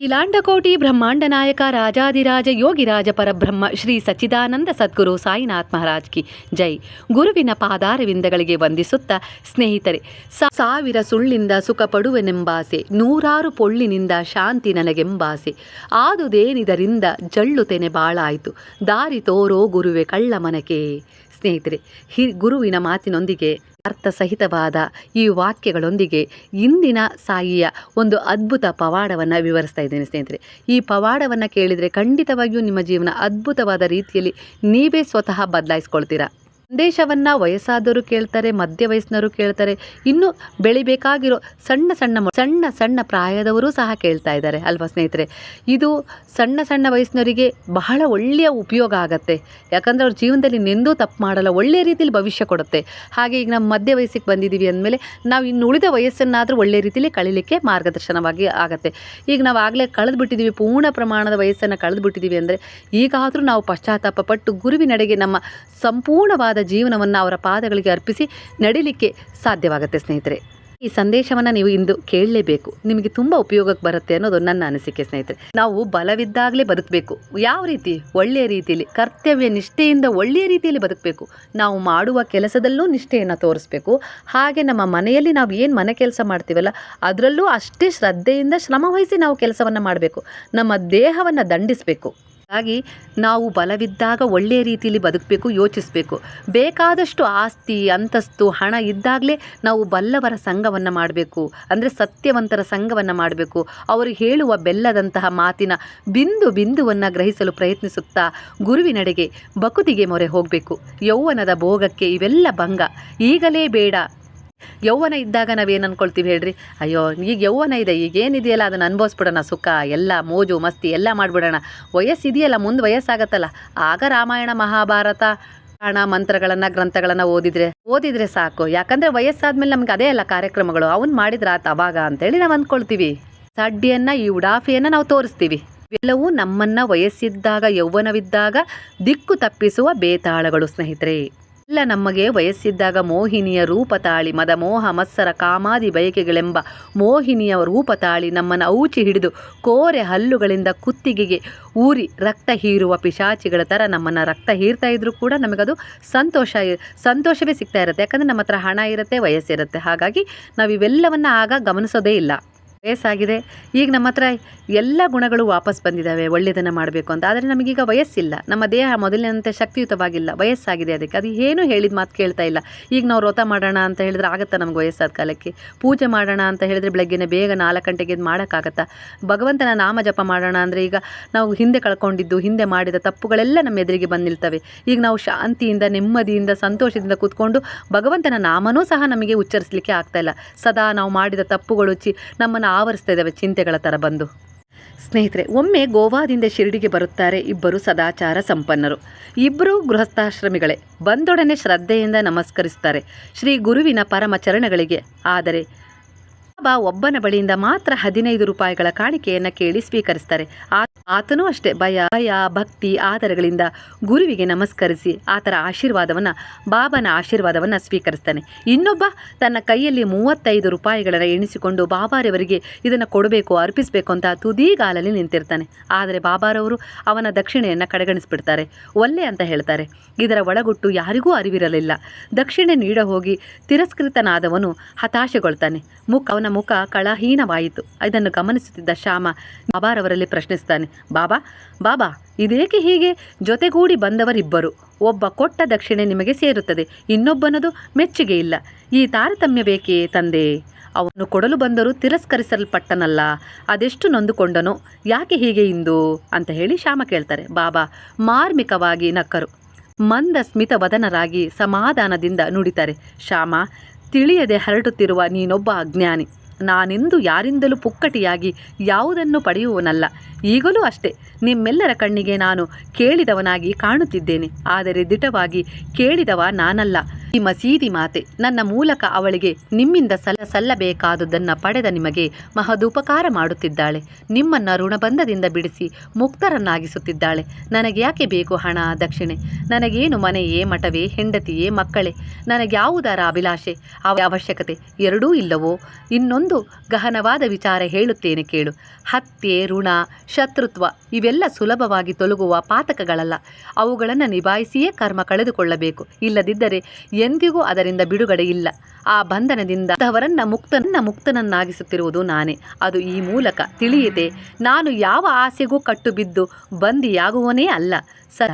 ಇಲಾಂಡಕೋಟಿ ಬ್ರಹ್ಮಾಂಡ ನಾಯಕ ರಾಜಾದಿರಾಜ ಯೋಗಿರಾಜ ಪರಬ್ರಹ್ಮ ಶ್ರೀ ಸಚ್ಚಿದಾನಂದ ಸದ್ಗುರು ಸಾಯಿನಾಥ್ ಮಹಾರಾಜ್ ಕಿ ಜೈ. ಗುರುವಿನ ಪಾದಾರವಿಂದಗಳಿಗೆ ವಂದಿಸುತ್ತಾ ಸ್ನೇಹಿತರೆ ಸಾವಿರ ಸುಳ್ಳಿಂದ ಸುಖ ಪಡುವೆನೆಂಬಾಸೆ ನೂರಾರು ಪೊಳ್ಳಿನಿಂದ ಶಾಂತಿ ನನಗೆಂಬಾಸೆ. ಆದುದೇನಿದರಿಂದ ಜಳ್ಳುತೆನೆ ಬಾಳಾಯಿತು, ದಾರಿ ತೋರೋ ಗುರುವೆ ಕಳ್ಳ ಮನಕೆ ಸ್ನೇಹಿತರೆ, ಹಿ ಗುರುವಿನ ಮಾತಿನೊಂದಿಗೆ ಅರ್ಥಸಹಿತವಾದ ಈ ವಾಕ್ಯಗಳೊಂದಿಗೆ ಇಂದಿನ ಸಾಯಿಯ ಒಂದು ಅದ್ಭುತ ಪವಾಡವನ್ನು ವಿವರಿಸ್ತಾ ಇದ್ದೇನೆ ಸ್ನೇಹಿತರೆ. ಈ ಪವಾಡವನ್ನು ಕೇಳಿದರೆ ಖಂಡಿತವಾಗಿಯೂ ನಿಮ್ಮ ಜೀವನ ಅದ್ಭುತವಾದ ರೀತಿಯಲ್ಲಿ ನೀವೇ ಸ್ವತಃ ಬದಲಾಯಿಸ್ಕೊಳ್ತೀರಾ? ಸಂದೇಶವನ್ನು ವಯಸ್ಸಾದವರು ಕೇಳ್ತಾರೆ, ಮಧ್ಯ ವಯಸ್ಸಿನವರು ಕೇಳ್ತಾರೆ. ಇನ್ನು ಬೆಳಿಬೇಕಾಗಿರೋ ಸಣ್ಣ ಸಣ್ಣ ಸಣ್ಣ ಸಣ್ಣ ಪ್ರಾಯದವರು ಸಹ ಕೇಳ್ತಾ ಇದ್ದಾರೆ ಅಲ್ವಾ ಸ್ನೇಹಿತರೆ? ಇದು ಸಣ್ಣ ಸಣ್ಣ ವಯಸ್ಸಿನವರಿಗೆ ಬಹಳ ಒಳ್ಳೆಯ ಉಪಯೋಗ ಆಗತ್ತೆ. ಯಾಕಂದರೆ ಅವ್ರ ಜೀವನದಲ್ಲಿ ನೆಂದೂ ತಪ್ಪು ಮಾಡಲ್ಲ, ಒಳ್ಳೆಯ ರೀತಿಯಲ್ಲಿ ಭವಿಷ್ಯ ಕೊಡುತ್ತೆ. ಹಾಗೆ ಈಗ ನಮ್ಮ ಮಧ್ಯ ವಯಸ್ಸಿಗೆ ಬಂದಿದ್ದೀವಿ ಅಂದಮೇಲೆ ನಾವು ಇನ್ನು ಉಳಿದ ವಯಸ್ಸನ್ನಾದರೂ ಒಳ್ಳೆಯ ರೀತಿಯಲ್ಲಿ ಕಳೀಲಿಕ್ಕೆ ಮಾರ್ಗದರ್ಶನವಾಗಿ ಆಗುತ್ತೆ. ಈಗ ನಾವು ಆಗಲೇ ಕಳೆದುಬಿಟ್ಟಿದ್ದೀವಿ, ಪೂರ್ಣ ಪ್ರಮಾಣದ ವಯಸ್ಸನ್ನು ಕಳೆದುಬಿಟ್ಟಿದ್ದೀವಿ ಅಂದರೆ ಈಗಾದರೂ ನಾವು ಪಶ್ಚಾತ್ತಾಪ ಪಟ್ಟು ಗುರುವಿನಡೆಗೆ ನಮ್ಮ ಸಂಪೂರ್ಣವಾದ ಜೀವನವನ್ನು ಅವರ ಪಾದಗಳಿಗೆ ಅರ್ಪಿಸಿ ನಡಿಲಿಕ್ಕೆ ಸಾಧ್ಯವಾಗುತ್ತೆ ಸ್ನೇಹಿತರೆ. ಈ ಸಂದೇಶವನ್ನು ನೀವು ಇಂದು ಕೇಳಲೇಬೇಕು. ನಿಮಗೆ ತುಂಬ ಉಪಯೋಗಕ್ಕೆ ಬರುತ್ತೆ ಅನ್ನೋದು ನನ್ನ ಅನಿಸಿಕೆ ಸ್ನೇಹಿತರೆ. ನಾವು ಬಲವಿದ್ದಾಗಲೇ ಬದುಕಬೇಕು. ಯಾವ ರೀತಿ? ಒಳ್ಳೆಯ ರೀತಿಯಲ್ಲಿ ಕರ್ತವ್ಯ ನಿಷ್ಠೆಯಿಂದ ಒಳ್ಳೆಯ ರೀತಿಯಲ್ಲಿ ಬದುಕಬೇಕು. ನಾವು ಮಾಡುವ ಕೆಲಸದಲ್ಲೂ ನಿಷ್ಠೆಯನ್ನು ತೋರಿಸ್ಬೇಕು. ಹಾಗೆ ನಮ್ಮ ಮನೆಯಲ್ಲಿ ನಾವು ಏನು ಮನೆ ಕೆಲಸ ಮಾಡ್ತೀವಲ್ಲ, ಅದರಲ್ಲೂ ಅಷ್ಟೇ ಶ್ರದ್ಧೆಯಿಂದ ಶ್ರಮವಹಿಸಿ ನಾವು ಕೆಲಸವನ್ನು ಮಾಡಬೇಕು. ನಮ್ಮ ದೇಹವನ್ನು ದಂಡಿಸಬೇಕು. ಹಾಗಾಗಿ ನಾವು ಬಲವಿದ್ದಾಗ ಒಳ್ಳೆಯ ರೀತಿಯಲ್ಲಿ ಬದುಕಬೇಕು, ಯೋಚಿಸಬೇಕು. ಬೇಕಾದಷ್ಟು ಆಸ್ತಿ, ಅಂತಸ್ತು, ಹಣ ಇದ್ದಾಗಲೇ ನಾವು ಬಲ್ಲವರ ಸಂಘವನ್ನು ಮಾಡಬೇಕು. ಅಂದರೆ ಸತ್ಯವಂತರ ಸಂಘವನ್ನು ಮಾಡಬೇಕು. ಅವರು ಹೇಳುವ ಬೆಲ್ಲದಂತಹ ಮಾತಿನ ಬಿಂದು ಬಿಂದುವನ್ನು ಗ್ರಹಿಸಲು ಪ್ರಯತ್ನಿಸುತ್ತಾ ಗುರುವಿನಡೆಗೆ ಬಕುತಿಗೆ ಮೊರೆ ಹೋಗಬೇಕು. ಯೌವನದ ಭೋಗಕ್ಕೆ ಇವೆಲ್ಲ ಭಂಗ. ಈಗಲೇ ಬೇಡ. ಯೌವನ ಇದ್ದಾಗ ನಾವೇನು ಅನ್ಕೊಳ್ತೀವಿ ಹೇಳ್ರಿ? ಅಯ್ಯೋ, ಈಗ ಯೌವನ ಇದೆ, ಈಗ ಏನಿದೆಯಲ್ಲ ಅದನ್ನು ಅನುಭವಿಸ್ಬಿಡೋಣ, ಸುಖ, ಎಲ್ಲ ಮೋಜು, ಮಸ್ತಿ, ಎಲ್ಲ ಮಾಡಿಬಿಡೋಣ. ವಯಸ್ಸಿದೆಯಲ್ಲ, ಮುಂದೆ ವಯಸ್ಸಾಗತ್ತಲ್ಲ. ಆಗ ರಾಮಾಯಣ, ಮಹಾಭಾರತ ಹಣ ಮಂತ್ರಗಳನ್ನು, ಗ್ರಂಥಗಳನ್ನು ಓದಿದ್ರೆ ಓದಿದ್ರೆ ಸಾಕು. ಯಾಕಂದರೆ ವಯಸ್ಸಾದಮೇಲೆ ನಮ್ಗೆ ಅದೇ ಅಲ್ಲ ಕಾರ್ಯಕ್ರಮಗಳು. ಅವನು ಮಾಡಿದ್ರ ಆತ ಅವಾಗ ಅಂತೇಳಿ ನಾವು ಅಂದ್ಕೊಳ್ತೀವಿ ಸಡ್ಡಿಯನ್ನು, ಈ ಉಡಾಫಿಯನ್ನು ನಾವು ತೋರಿಸ್ತೀವಿ. ಇವೆಲ್ಲವೂ ನಮ್ಮನ್ನು ವಯಸ್ಸಿದ್ದಾಗ ಯೌವನವಿದ್ದಾಗ ದಿಕ್ಕು ತಪ್ಪಿಸುವ ಬೇತಾಳಗಳು ಸ್ನೇಹಿತರೆ. ಎಲ್ಲ ನಮಗೆ ವಯಸ್ಸಿದ್ದಾಗ ಮೋಹಿನಿಯ ರೂಪ ತಾಳಿ, ಮದ ಮೋಹ, ಮತ್ಸರ, ಕಾಮಾದಿ ಬಯಕೆಗಳೆಂಬ ಮೋಹಿನಿಯ ರೂಪ ತಾಳಿ ನಮ್ಮನ್ನು ಔಚಿ ಹಿಡಿದು ಕೋರೆ ಹಲ್ಲುಗಳಿಂದ ಕುತ್ತಿಗೆಗೆ ಊರಿ ರಕ್ತ ಹೀರುವ ಪಿಶಾಚಿಗಳ ಥರ ನಮ್ಮನ್ನು ರಕ್ತ ಹೀರ್ತಾ ಇದ್ದರೂ ಕೂಡ ನಮಗದು ಸಂತೋಷ ಸಂತೋಷವೇ ಸಿಗ್ತಾ ಇರುತ್ತೆ. ಯಾಕಂದರೆ ನಮ್ಮ ಹತ್ರ ಹಣ ಇರುತ್ತೆ, ವಯಸ್ಸಿರುತ್ತೆ. ಹಾಗಾಗಿ ನಾವು ಇವೆಲ್ಲವನ್ನು ಆಗ ಗಮನಿಸೋದೇ ಇಲ್ಲ. ವಯಸ್ಸಾಗಿದೆ. ಈಗ ನಮ್ಮ ಹತ್ರ ಎಲ್ಲ ಗುಣಗಳು ವಾಪಸ್ ಬಂದಿದ್ದಾವೆ ಒಳ್ಳೆಯದನ್ನು ಮಾಡಬೇಕು ಅಂತ. ಆದರೆ ನಮಗೀಗ ವಯಸ್ಸಿಲ್ಲ. ನಮ್ಮ ದೇಹ ಮೊದಲಿನಂತೆ ಶಕ್ತಿಯುತವಾಗಿಲ್ಲ. ವಯಸ್ಸಾಗಿದೆ ಅದಕ್ಕೆ. ಅದು ಏನು ಹೇಳಿದ ಮಾತು ಕೇಳ್ತಾ ಇಲ್ಲ. ಈಗ ನಾವು ವ್ರತ ಮಾಡೋಣ ಅಂತ ಹೇಳಿದ್ರೆ ಆಗುತ್ತಾ ನಮ್ಗೆ ವಯಸ್ಸಾದ ಕಾಲಕ್ಕೆ? ಪೂಜೆ ಮಾಡೋಣ ಅಂತ ಹೇಳಿದ್ರೆ ಬೆಳಗ್ಗೆನೆ ಬೇಗ ನಾಲ್ಕು ಗಂಟೆಗೆ ಇದು ಮಾಡೋಕ್ಕಾಗತ್ತಾ? ಭಗವಂತನ ನಾಮ ಜಪ ಮಾಡೋಣ ಅಂದರೆ ಈಗ ನಾವು ಹಿಂದೆ ಕಳ್ಕೊಂಡಿದ್ದು, ಹಿಂದೆ ಮಾಡಿದ ತಪ್ಪುಗಳೆಲ್ಲ ನಮ್ಮ ಎದುರಿಗೆ ಬಂದು ನಿಲ್ತವೆ ಈಗ ನಾವು ಶಾಂತಿಯಿಂದ, ನೆಮ್ಮದಿಯಿಂದ, ಸಂತೋಷದಿಂದ ಕೂತ್ಕೊಂಡು ಭಗವಂತನ ನಾಮನೂ ಸಹ ನಮಗೆ ಉಚ್ಚರಿಸಲಿಕ್ಕೆ ಆಗ್ತಾ ಇಲ್ಲ. ಸದಾ ನಾವು ಮಾಡಿದ ತಪ್ಪುಗಳು ಚಿ, ನಮ್ಮನ್ನು ಆವರಿಸ್ತಾ ಇದ್ದಾವೆ ಚಿಂತೆಗಳ ಥರ ಬಂದು. ಸ್ನೇಹಿತರೆ, ಒಮ್ಮೆ ಗೋವಾದಿಂದ ಶಿರಡಿಗೆ ಬರುತ್ತಾರೆ ಇಬ್ಬರು ಸದಾಚಾರ ಸಂಪನ್ನರು. ಇಬ್ಬರು ಗೃಹಸ್ಥಾಶ್ರಮಿಗಳೇ. ಬಂದೊಡನೆ ಶ್ರದ್ಧೆಯಿಂದ ನಮಸ್ಕರಿಸ್ತಾರೆ ಶ್ರೀ ಗುರುವಿನ ಪರಮ ಚರಣಗಳಿಗೆ. ಆದರೆ ಬಾಬಾ ಒಬ್ಬನ ಬಳಿಯಿಂದ ಮಾತ್ರ ಹದಿನೈದು ರೂಪಾಯಿಗಳ ಕಾಣಿಕೆಯನ್ನು ಕೇಳಿ ಸ್ವೀಕರಿಸ್ತಾರೆ. ಆತನೂ ಅಷ್ಟೇ. ಭಯ ಭಯ, ಭಕ್ತಿ, ಆದರಗಳಿಂದ ಗುರುವಿಗೆ ನಮಸ್ಕರಿಸಿ ಆತರ ಆಶೀರ್ವಾದವನ್ನ, ಬಾಬನ ಆಶೀರ್ವಾದವನ್ನ ಸ್ವೀಕರಿಸ್ತಾನೆ. ಇನ್ನೊಬ್ಬ ತನ್ನ ಕೈಯಲ್ಲಿ ಮೂವತ್ತೈದು ರೂಪಾಯಿಗಳನ್ನ ಎಣಿಸಿಕೊಂಡು ಬಾಬಾರವರಿಗೆ ಇದನ್ನು ಕೊಡಬೇಕು, ಅರ್ಪಿಸಬೇಕು ಅಂತ ತುದಿಗಾಲಲ್ಲಿ ನಿಂತಿರ್ತಾನೆ. ಆದರೆ ಬಾಬಾರವರು ಅವನ ದಕ್ಷಿಣೆಯನ್ನ ಕಡೆಗಣಿಸ್ಬಿಡ್ತಾರೆ. ಒಲ್ಲೆ ಅಂತ ಹೇಳ್ತಾರೆ. ಇದರ ಒಳಗುಟ್ಟು ಯಾರಿಗೂ ಅರಿವಿರಲಿಲ್ಲ. ದಕ್ಷಿಣೆ ನೀಡ ಹೋಗಿ ತಿರಸ್ಕೃತನಾದವನು ಹತಾಶೆಗೊಳ್ತಾನೆ. ಮುಖ ಅವನ ಮುಖ ಕಳಹೀನವಾಯಿತು. ಇದನ್ನು ಗಮನಿಸುತ್ತಿದ್ದ ಶ್ಯಾಮ ಬಾಬಾರವರಲ್ಲಿ ಪ್ರಶ್ನಿಸ್ತಾನೆ, ಬಾಬಾ ಬಾಬಾ, ಇದೇಕೆ ಹೀಗೆ? ಜೊತೆಗೂಡಿ ಬಂದವರಿಬ್ಬರು. ಒಬ್ಬ ಕೊಟ್ಟ ದಕ್ಷಿಣೆ ನಿಮಗೆ ಸೇರುತ್ತದೆ, ಇನ್ನೊಬ್ಬನದು ಮೆಚ್ಚುಗೆ ಇಲ್ಲ. ಈ ತಾರತಮ್ಯ ಬೇಕೇ ತಂದೆ? ಅವನು ಕೊಡಲು ಬಂದರೂ ತಿರಸ್ಕರಿಸಲ್ಪಟ್ಟನಲ್ಲ. ಅದೆಷ್ಟು ನೊಂದುಕೊಂಡನೋ, ಯಾಕೆ ಹೀಗೆ ಇಂದು? ಅಂತ ಹೇಳಿ ಶ್ಯಾಮ ಕೇಳ್ತಾರೆ. ಬಾಬಾ, ಮಾರ್ಮಿಕವಾಗಿ ನಕ್ಕರು. ಮಂದ ಸ್ಮಿತ ವದನರಾಗಿ ಸಮಾಧಾನದಿಂದ ನುಡಿತಾರೆ. ಶ್ಯಾಮ, ತಿಳಿಯದೆ ಹರಡುತ್ತಿರುವ ನೀನೊಬ್ಬ ಅಜ್ಞಾನಿ. ನಾನೆಂದು ಯಾರಿಂದಲೂ ಪುಕ್ಕಟಿಯಾಗಿ ಯಾವುದನ್ನು ಪಡೆಯುವನಲ್ಲ. ಈಗಲೂ ಅಷ್ಟೇ. ನಿಮ್ಮೆಲ್ಲರ ಕಣ್ಣಿಗೆ ನಾನು ಕೇಳಿದವನಾಗಿ ಕಾಣುತ್ತಿದ್ದೇನೆ. ಆದರೆ ದಿಟವಾಗಿ ಕೇಳಿದವ ನಾನಲ್ಲ. ಈ ಮಸೀದಿ ಮಾತೆ, ನನ್ನ ಮೂಲಕ ಅವಳಿಗೆ ನಿಮ್ಮಿಂದ ಸಲ್ಲ ಸಲ್ಲಬೇಕಾದುದನ್ನು ಪಡೆದ ನಿಮಗೆ ಮಹದುಪಕಾರ ಮಾಡುತ್ತಿದ್ದಾಳೆ. ನಿಮ್ಮನ್ನ ಋಣಬಂಧದಿಂದ ಬಿಡಿಸಿ ಮುಕ್ತರನ್ನಾಗಿಸುತ್ತಿದ್ದಾಳೆ. ನನಗೆ ಯಾಕೆ ಬೇಕು ಹಣ, ದಕ್ಷಿಣೆ? ನನಗೇನು ಮನೆಯೇ, ಮಠವೇ, ಹೆಂಡತಿಯೇ, ಮಕ್ಕಳೇ? ನನಗ್ಯಾವುದರ ಅಭಿಲಾಷೆ? ಅವ ಅವಶ್ಯಕತೆ ಎರಡೂ ಇಲ್ಲವೋ? ಇನ್ನೊಂದು ಗಹನವಾದ ವಿಚಾರ ಹೇಳುತ್ತೇನೆ ಕೇಳು. ಹತ್ಯೆ, ಋಣ, ಶತ್ರುತ್ವ ಇವೆಲ್ಲ ಸುಲಭವಾಗಿ ತೊಲಗುವ ಪಾತಕಗಳಲ್ಲ. ಅವುಗಳನ್ನು ನಿಭಾಯಿಸಿಯೇ ಕರ್ಮ ಕಳೆದುಕೊಳ್ಳಬೇಕು. ಇಲ್ಲದಿದ್ದರೆ ಎಂದಿಗೂ ಅದರಿಂದ ಬಿಡುಗಡೆ ಇಲ್ಲ. ಆ ಬಂಧನದಿಂದ ಅವರನ್ನ ಮುಕ್ತನನ್ನ ಮುಕ್ತನನ್ನಾಗಿಸುತ್ತಿರುವುದು ನಾನೇ. ಅದು ಈ ಮೂಲಕ ತಿಳಿಯದೆ ನಾನು ಯಾವ ಆಸೆಗೂ ಕಟ್ಟು ಬಿದ್ದು ಬಂದಿಯಾಗುವನೇ ಅಲ್ಲ. ಸರ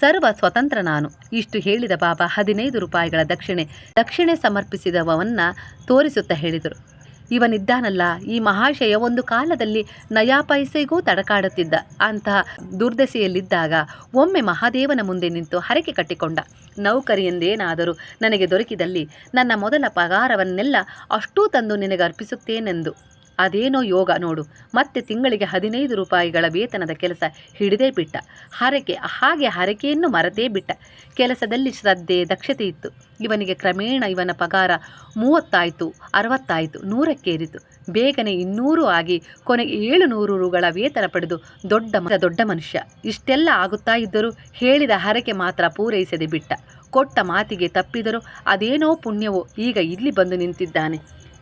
ಸರ್ವ ಸ್ವತಂತ್ರ ನಾನು. ಇಷ್ಟು ಹೇಳಿದ ಬಾಬಾ ಹದಿನೈದು ರೂಪಾಯಿಗಳ ದಕ್ಷಿಣೆ ದಕ್ಷಿಣೆ ಸಮರ್ಪಿಸಿದವನ್ನ ತೋರಿಸುತ್ತಾ ಹೇಳಿದರು. ಇವನಿದ್ದಾನಲ್ಲ, ಈ ಮಹಾಶಯ ಒಂದು ಕಾಲದಲ್ಲಿ ನಯಾ ಪೈಸೆಗೂ ತಡಕಾಡುತ್ತಿದ್ದ. ಅಂತಹ ದುರ್ದಶೆಯಲ್ಲಿದ್ದಾಗ ಒಮ್ಮೆ ಮಹಾದೇವನ ಮುಂದೆ ನಿಂತು ಹರಕೆ ಕಟ್ಟಿಕೊಂಡ. ನೌಕರಿ ಎಂದೇನಾದರೂ ನನಗೆ ದೊರಕಿದಲ್ಲಿ ನನ್ನ ಮೊದಲ ಪಗಾರವನ್ನೆಲ್ಲ ಅಷ್ಟೂ ತಂದು ನಿನಗೆ ಅರ್ಪಿಸುತ್ತೇನೆಂದು. ಅದೇನೋ ಯೋಗ ನೋಡು, ಮತ್ತೆ ತಿಂಗಳಿಗೆ ಹದಿನೈದು ರೂಪಾಯಿಗಳ ವೇತನದ ಕೆಲಸ ಹಿಡಿದೇ ಬಿಟ್ಟ. ಹರಕೆ, ಹಾಗೆ ಹರಕೆಯನ್ನು ಮರೆತೇ ಬಿಟ್ಟ. ಕೆಲಸದಲ್ಲಿ ಶ್ರದ್ಧೆ, ದಕ್ಷತೆ ಇತ್ತು. ಇವನಿಗೆ ಕ್ರಮೇಣ ಇವನ ಪಗಾರ ಮೂವತ್ತಾಯಿತು, ಅರವತ್ತಾಯಿತು, ನೂರಕ್ಕೇರಿತು. ಬೇಗನೆ ಇನ್ನೂರು ಆಗಿ ಕೊನೆಗೆ ಏಳು ನೂರು ರುಗಳ ವೇತನ ಪಡೆದು ದೊಡ್ಡ ದೊಡ್ಡ ಮನುಷ್ಯ. ಇಷ್ಟೆಲ್ಲ ಆಗುತ್ತಾ ಇದ್ದರೂ ಹೇಳಿದ ಹರಕೆ ಮಾತ್ರ ಪೂರೈಸದೆ ಬಿಟ್ಟ. ಕೊಟ್ಟ ಮಾತಿಗೆ ತಪ್ಪಿದರೂ ಅದೇನೋ ಪುಣ್ಯವೋ ಈಗ ಇಲ್ಲಿ ಬಂದು ನಿಂತಿದ್ದಾನೆ.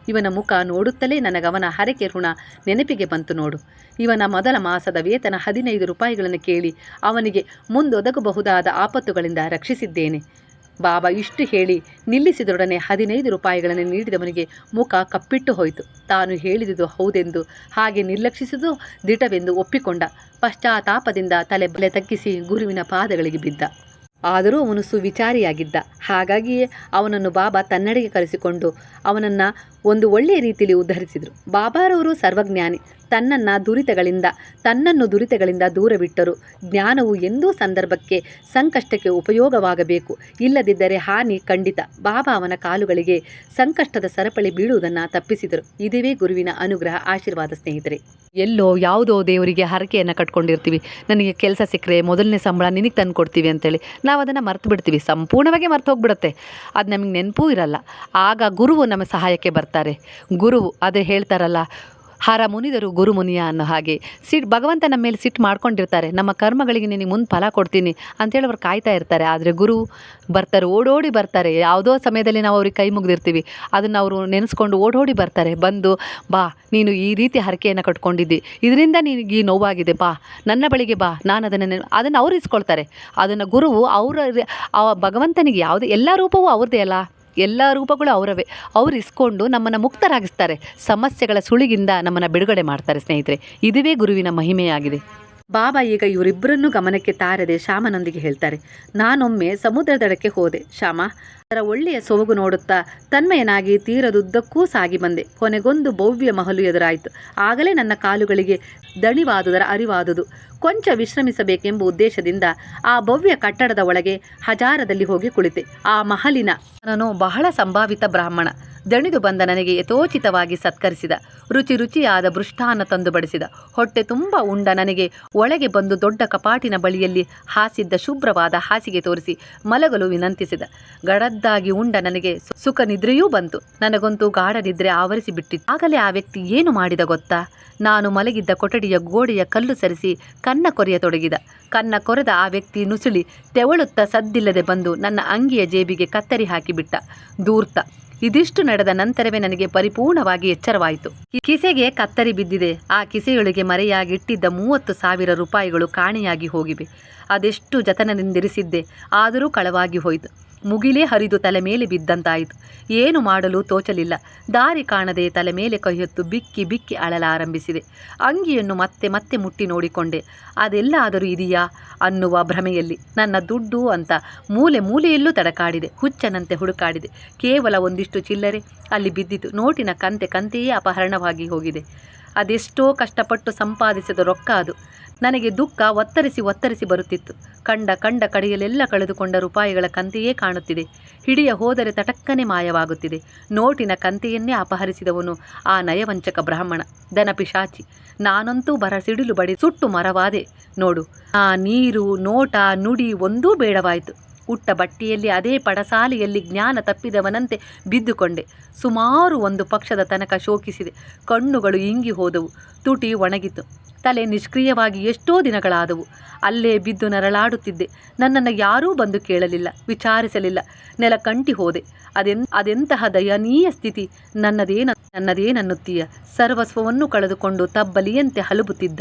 ಇವನ ಮುಖ ನೋಡುತ್ತಲೇ ನನಗವನ ಹರಕೆ ಋಣ ನೆನಪಿಗೆ ಬಂತು ನೋಡು. ಇವನ ಮೊದಲ ಮಾಸದ ವೇತನ ಹದಿನೈದು ರೂಪಾಯಿಗಳನ್ನು ಕೇಳಿ ಅವನಿಗೆ ಮುಂದೊದಗಬಹುದಾದ ಆಪತ್ತುಗಳಿಂದ ರಕ್ಷಿಸಿದ್ದೇನೆ. ಬಾಬಾ ಇಷ್ಟು ಹೇಳಿ ನಿಲ್ಲಿಸಿದೊಡನೆ ಹದಿನೈದು ರೂಪಾಯಿಗಳನ್ನು ನೀಡಿದವನಿಗೆ ಮುಖ ಕಪ್ಪಿಟ್ಟು ಹೋಯಿತು. ತಾನು ಹೇಳಿದುದು ಹೌದೆಂದು, ಹಾಗೆ ನಿರ್ಲಕ್ಷಿಸಿದು ದಿಟವೆಂದು ಒಪ್ಪಿಕೊಂಡ. ಪಶ್ಚಾತ್ತಾಪದಿಂದ ತಲೆ ಬಲೆ ತಗ್ಗಿಸಿ ಗುರುವಿನ ಪಾದಗಳಿಗೆ ಬಿದ್ದ. ಆದರೂ ಅವನು ಸುವಿಚಾರಿಯಾಗಿದ್ದ. ಹಾಗಾಗಿಯೇ ಅವನನ್ನು ಬಾಬಾ ತನ್ನಡೆಗೆ ಕರೆಸಿಕೊಂಡು ಅವನನ್ನು ಒಂದು ಒಳ್ಳೆಯ ರೀತಿಯಲ್ಲಿ ಉದ್ಧರಿಸಿದರು. ಬಾಬಾರವರು ಸರ್ವಜ್ಞಾನಿ. ತನ್ನನ್ನು ದುರಿತಗಳಿಂದ ತನ್ನನ್ನು ದುರಿತಗಳಿಂದ ದೂರವಿಟ್ಟರು. ಜ್ಞಾನವು ಎಂದೂ ಸಂದರ್ಭಕ್ಕೆ, ಸಂಕಷ್ಟಕ್ಕೆ ಉಪಯೋಗವಾಗಬೇಕು. ಇಲ್ಲದಿದ್ದರೆ ಹಾನಿ ಖಂಡಿತ. ಬಾಬಾ ಅವನ ಕಾಲುಗಳಿಗೆ ಸಂಕಷ್ಟದ ಸರಪಳಿ ಬೀಳುವುದನ್ನು ತಪ್ಪಿಸಿದರು. ಇದುವೇ ಗುರುವಿನ ಅನುಗ್ರಹ, ಆಶೀರ್ವಾದ ಸ್ನೇಹಿತರೆ. ಎಲ್ಲೋ ಯಾವುದೋ ದೇವರಿಗೆ ಹರಕೆಯನ್ನು ಕಟ್ಕೊಂಡಿರ್ತೀವಿ. ನನಗೆ ಕೆಲಸ ಸಿಕ್ಕರೆ ಮೊದಲನೇ ಸಂಬಳ ನಿನಗೆ ತಂದು ಕೊಡ್ತೀವಿ ಅಂತೇಳಿ. ನಾವು ಅದನ್ನು ಮರ್ತು ಬಿಡ್ತೀವಿ. ಸಂಪೂರ್ಣವಾಗಿ ಮರ್ತು ಹೋಗ್ಬಿಡುತ್ತೆ. ಅದು ನಮಗೆ ನೆನಪೂ ಇರಲ್ಲ. ಆಗ ಗುರುವು ನಮ್ಮ ಸಹಾಯಕ್ಕೆ ಬರ್ತಾರೆ. ಗುರುವು ಅದೇ ಹೇಳ್ತಾರಲ್ಲ ಹರ ಮುನಿದರು ಗುರು ಮುನಿಯ ಅನ್ನೋ ಹಾಗೆ. ಸಿಟ್ ಭಗವಂತ ನಮ್ಮ ಮೇಲೆ ಸಿಟ್ಟು ಮಾಡ್ಕೊಂಡಿರ್ತಾರೆ. ನಮ್ಮ ಕರ್ಮಗಳಿಗೆ ನಿನಗೆ ಮುಂದೆ ಫಲ ಕೊಡ್ತೀನಿ ಅಂತೇಳಿ ಅವ್ರು ಕಾಯ್ತಾ ಇರ್ತಾರೆ. ಆದರೆ ಗುರು ಬರ್ತಾರೆ, ಓಡೋಡಿ ಬರ್ತಾರೆ. ಯಾವುದೋ ಸಮಯದಲ್ಲಿ ನಾವು ಅವ್ರಿಗೆ ಕೈ ಮುಗಿದಿರ್ತೀವಿ. ಅದನ್ನು ಅವರು ನೆನೆಸ್ಕೊಂಡು ಓಡೋಡಿ ಬರ್ತಾರೆ. ಬಂದು, ಬಾ, ನೀನು ಈ ರೀತಿ ಹರಕೆಯನ್ನು ಕಟ್ಕೊಂಡಿದ್ದಿ. ಇದರಿಂದ ನಿನಗೆ ಈ ನೋವಾಗಿದೆ. ಬಾ, ನನ್ನ ಬಳಿಗೆ ಬಾ. ನಾನು ಅದನ್ನು ನೆನ ಅದನ್ನು ಅವ್ರು ಇಸ್ಕೊಳ್ತಾರೆ. ಅದನ್ನು ಗುರುವು ಅವರ ಭಗವಂತನಿಗೆ ಯಾವುದೇ, ಎಲ್ಲ ರೂಪವೂ ಅವ್ರದ್ದೇ ಅಲ್ಲ. ಎಲ್ಲ ರೂಪಗಳು ಅವರವೇ. ಅವ್ರು ಇಸ್ಕೊಂಡು ನಮ್ಮನ್ನು ಮುಕ್ತರಾಗಿಸ್ತಾರೆ. ಸಮಸ್ಯೆಗಳ ಸುಳಿಗಿಂದ ನಮ್ಮನ್ನು ಬಿಡುಗಡೆ ಮಾಡ್ತಾರೆ ಸ್ನೇಹಿತರೆ. ಇದುವೇ ಗುರುವಿನ ಮಹಿಮೆಯಾಗಿದೆ. ಬಾಬಾ ಈಗ ಇವರಿಬ್ಬರನ್ನು ಗಮನಕ್ಕೆ ತಾರದೆ ಶ್ಯಾಮನೊಂದಿಗೆ ಹೇಳ್ತಾರೆ. ನಾನೊಮ್ಮೆ ಸಮುದ್ರ ದಡಕ್ಕೆ ಹೋದೆ. ಶ್ಯಾಮ, ಅದರ ಒಳ್ಳೆಯ ಸೊಬಗು ನೋಡುತ್ತಾ ತನ್ಮಯನಾಗಿ ತೀರದುದ್ದಕ್ಕೂ ಸಾಗಿ ಬಂದೆ. ಕೊನೆಗೊಂದು ಭವ್ಯ ಮಹಲು ಎದುರಾಯಿತು. ಆಗಲೇ ನನ್ನ ಕಾಲುಗಳಿಗೆ ದಣಿವಾದುದರ ಅರಿವಾದುದು. ಕೊಂಚ ವಿಶ್ರಮಿಸಬೇಕೆಂಬ ಉದ್ದೇಶದಿಂದ ಆ ಭವ್ಯ ಕಟ್ಟಡದ ಒಳಗೆ ಹಜಾರದಲ್ಲಿ ಹೋಗಿ ಕುಳಿತೆ. ಆ ಮಹಲಿನ ನಾನು ಬಹಳ ಸಂಭಾವಿತ ಬ್ರಾಹ್ಮಣ. ದಣಿದು ಬಂದ ನನಗೆ ಯಥೋಚಿತವಾಗಿ ಸತ್ಕರಿಸಿದ. ರುಚಿ ರುಚಿಯಾದ ಭೃಷ್ಟಾನ ತಂದು ಬಡಿಸಿದ ಹೊಟ್ಟೆ ತುಂಬ ಉಂಡ ನನಗೆ ಒಳಗೆ ಬಂದು ದೊಡ್ಡ ಕಪಾಟಿನ ಬಳಿಯಲ್ಲಿ ಹಾಸಿದ್ದ ಶುಭ್ರವಾದ ಹಾಸಿಗೆ ತೋರಿಸಿ ಮಲಗಲು ವಿನಂತಿಸಿದ. ಗಡದ್ದಾಗಿ ಉಂಡ ನನಗೆ ಸುಖ ನಿದ್ರೆಯೂ ಬಂತು. ನನಗಂತೂ ಗಾಢ ನಿದ್ರೆ ಆವರಿಸಿ ಬಿಟ್ಟಿತ್ತು. ಆಗಲೇ ಆ ವ್ಯಕ್ತಿ ಏನು ಮಾಡಿದ ಗೊತ್ತಾ? ನಾನು ಮಲಗಿದ್ದ ಕೊಠಡಿಯ ಗೋಡೆಯ ಕಲ್ಲು ಸರಿಸಿ ಕನ್ನ ಕೊರೆಯತೊಡಗಿದ ಕನ್ನ ಕೊರೆದ ಆ ವ್ಯಕ್ತಿ ನುಸುಳಿ ತೆವಳುತ್ತಾ ಸದ್ದಿಲ್ಲದೆ ಬಂದು ನನ್ನ ಅಂಗಿಯ ಜೇಬಿಗೆ ಕತ್ತರಿ ಹಾಕಿಬಿಟ್ಟ. ದೂರ್ತ ಇದಿಷ್ಟು ನಡೆದ ನಂತರವೇ ನನಗೆ ಪರಿಪೂರ್ಣವಾಗಿ ಎಚ್ಚರವಾಯಿತು. ಕಿಸೆಗೆ ಕತ್ತರಿ ಬಿದ್ದಿದೆ. ಆ ಕಿಸೆಯೊಳಗೆ ಮರೆಯಾಗಿಟ್ಟಿದ್ದ ಮೂವತ್ತು ಸಾವಿರ ರೂಪಾಯಿಗಳು ಕಾಣೆಯಾಗಿ ಹೋಗಿವೆ. ಅದೆಷ್ಟು ಜತನದಿಂದಿರಿಸಿದ್ದೆ ಆದರೂ ಕಳವಾಗಿ ಹೋಯಿತು. ಮುಗಿಲೇ ಹರಿದು ತಲೆ ಮೇಲೆ ಬಿದ್ದಂತಾಯಿತು. ಏನು ಮಾಡಲು ತೋಚಲಿಲ್ಲ. ದಾರಿ ಕಾಣದೆ ತಲೆ ಮೇಲೆ ಕೈಯೊತ್ತು ಬಿಕ್ಕಿ ಬಿಕ್ಕಿ ಅಳಲಾರಂಭಿಸಿದೆ. ಅಂಗಿಯನ್ನು ಮತ್ತೆ ಮತ್ತೆ ಮುಟ್ಟಿ ನೋಡಿಕೊಂಡೆ. ಅದೆಲ್ಲಾದರೂ ಇದೆಯಾ ಅನ್ನುವ ಭ್ರಮೆಯಲ್ಲಿ. ನನ್ನ ದುಡ್ಡು ಅಂತ ಮೂಲೆ ಮೂಲೆಯಲ್ಲೂ ತಡಕಾಡಿದೆ. ಹುಚ್ಚನಂತೆ ಹುಡುಕಾಡಿದೆ. ಕೇವಲ ಒಂದಿಷ್ಟು ಚಿಲ್ಲರೆ ಅಲ್ಲಿ ಬಿದ್ದಿತು. ನೋಟಿನ ಕಂತೆ ಕಂತೆಯೇ ಅಪಹರಣವಾಗಿ ಹೋಗಿದೆ. ಅದೆಷ್ಟೋ ಕಷ್ಟಪಟ್ಟು ಸಂಪಾದಿಸಿದ ರೊಕ್ಕ ಅದು. ನನಗೆ ದುಃಖ ಒತ್ತರಿಸಿ ಒತ್ತರಿಸಿ ಬರುತ್ತಿತ್ತು. ಕಂಡ ಕಂಡ ಕಡೆಯಲ್ಲೆಲ್ಲ ಕಳೆದುಕೊಂಡ ರೂಪಾಯಿಗಳ ಕಂತೆಯೇ ಕಾಣುತ್ತಿದೆ. ಹಿಡಿಯ ಹೋದರೆ ತಟಕ್ಕನೆ ಮಾಯವಾಗುತ್ತಿದೆ. ನೋಟಿನ ಕಂತೆಯನ್ನೇ ಅಪಹರಿಸಿದವನು ಆ ನಯವಂಚಕ ಬ್ರಾಹ್ಮಣ. ದನಪಿಶಾಚಿ, ನಾನಂತೂ ಬರ ಸಿಡಿಲು ಬಡಿ ಸುಟ್ಟು ಮರವಾದೆ. ನೋಡು, ಆ ನೀರು, ನೋಟ, ನುಡಿ ಒಂದೂ ಬೇಡವಾಯಿತು. ಉಟ್ಟ ಬಟ್ಟೆಯಲ್ಲಿ ಅದೇ ಪಡಸಾಲೆಯಲ್ಲಿ ಜ್ಞಾನ ತಪ್ಪಿದವನಂತೆ ಬಿದ್ದುಕೊಂಡೆ. ಸುಮಾರು ಒಂದು ಪಕ್ಷದ ತನಕ ಶೋಕಿಸಿದೆ. ಕಣ್ಣುಗಳು ಇಂಗಿ ಹೋದವು. ತುಟಿ ಒಣಗಿತು. ತಲೆ ನಿಷ್ಕ್ರಿಯವಾಗಿ ಎಷ್ಟೋ ದಿನಗಳಾದವು. ಅಲ್ಲೇ ಬಿದ್ದು ನರಳಾಡುತ್ತಿದ್ದೆ. ನನ್ನನ್ನು ಯಾರೂ ಬಂದು ಕೇಳಲಿಲ್ಲ, ವಿಚಾರಿಸಲಿಲ್ಲ. ನೆಲ ಕಂಟಿ ಹೋದೆ. ಅದೆನ್, ಅದೆಂತಹ ದಯನೀಯ ಸ್ಥಿತಿ. ನನ್ನದೇನ, ನನ್ನದೇನನ್ನುತ್ತೀಯ? ಸರ್ವಸ್ವವನ್ನು ಕಳೆದುಕೊಂಡು ತಬ್ಬಲಿಯಂತೆ ಹಲುಬುತ್ತಿದ್ದ.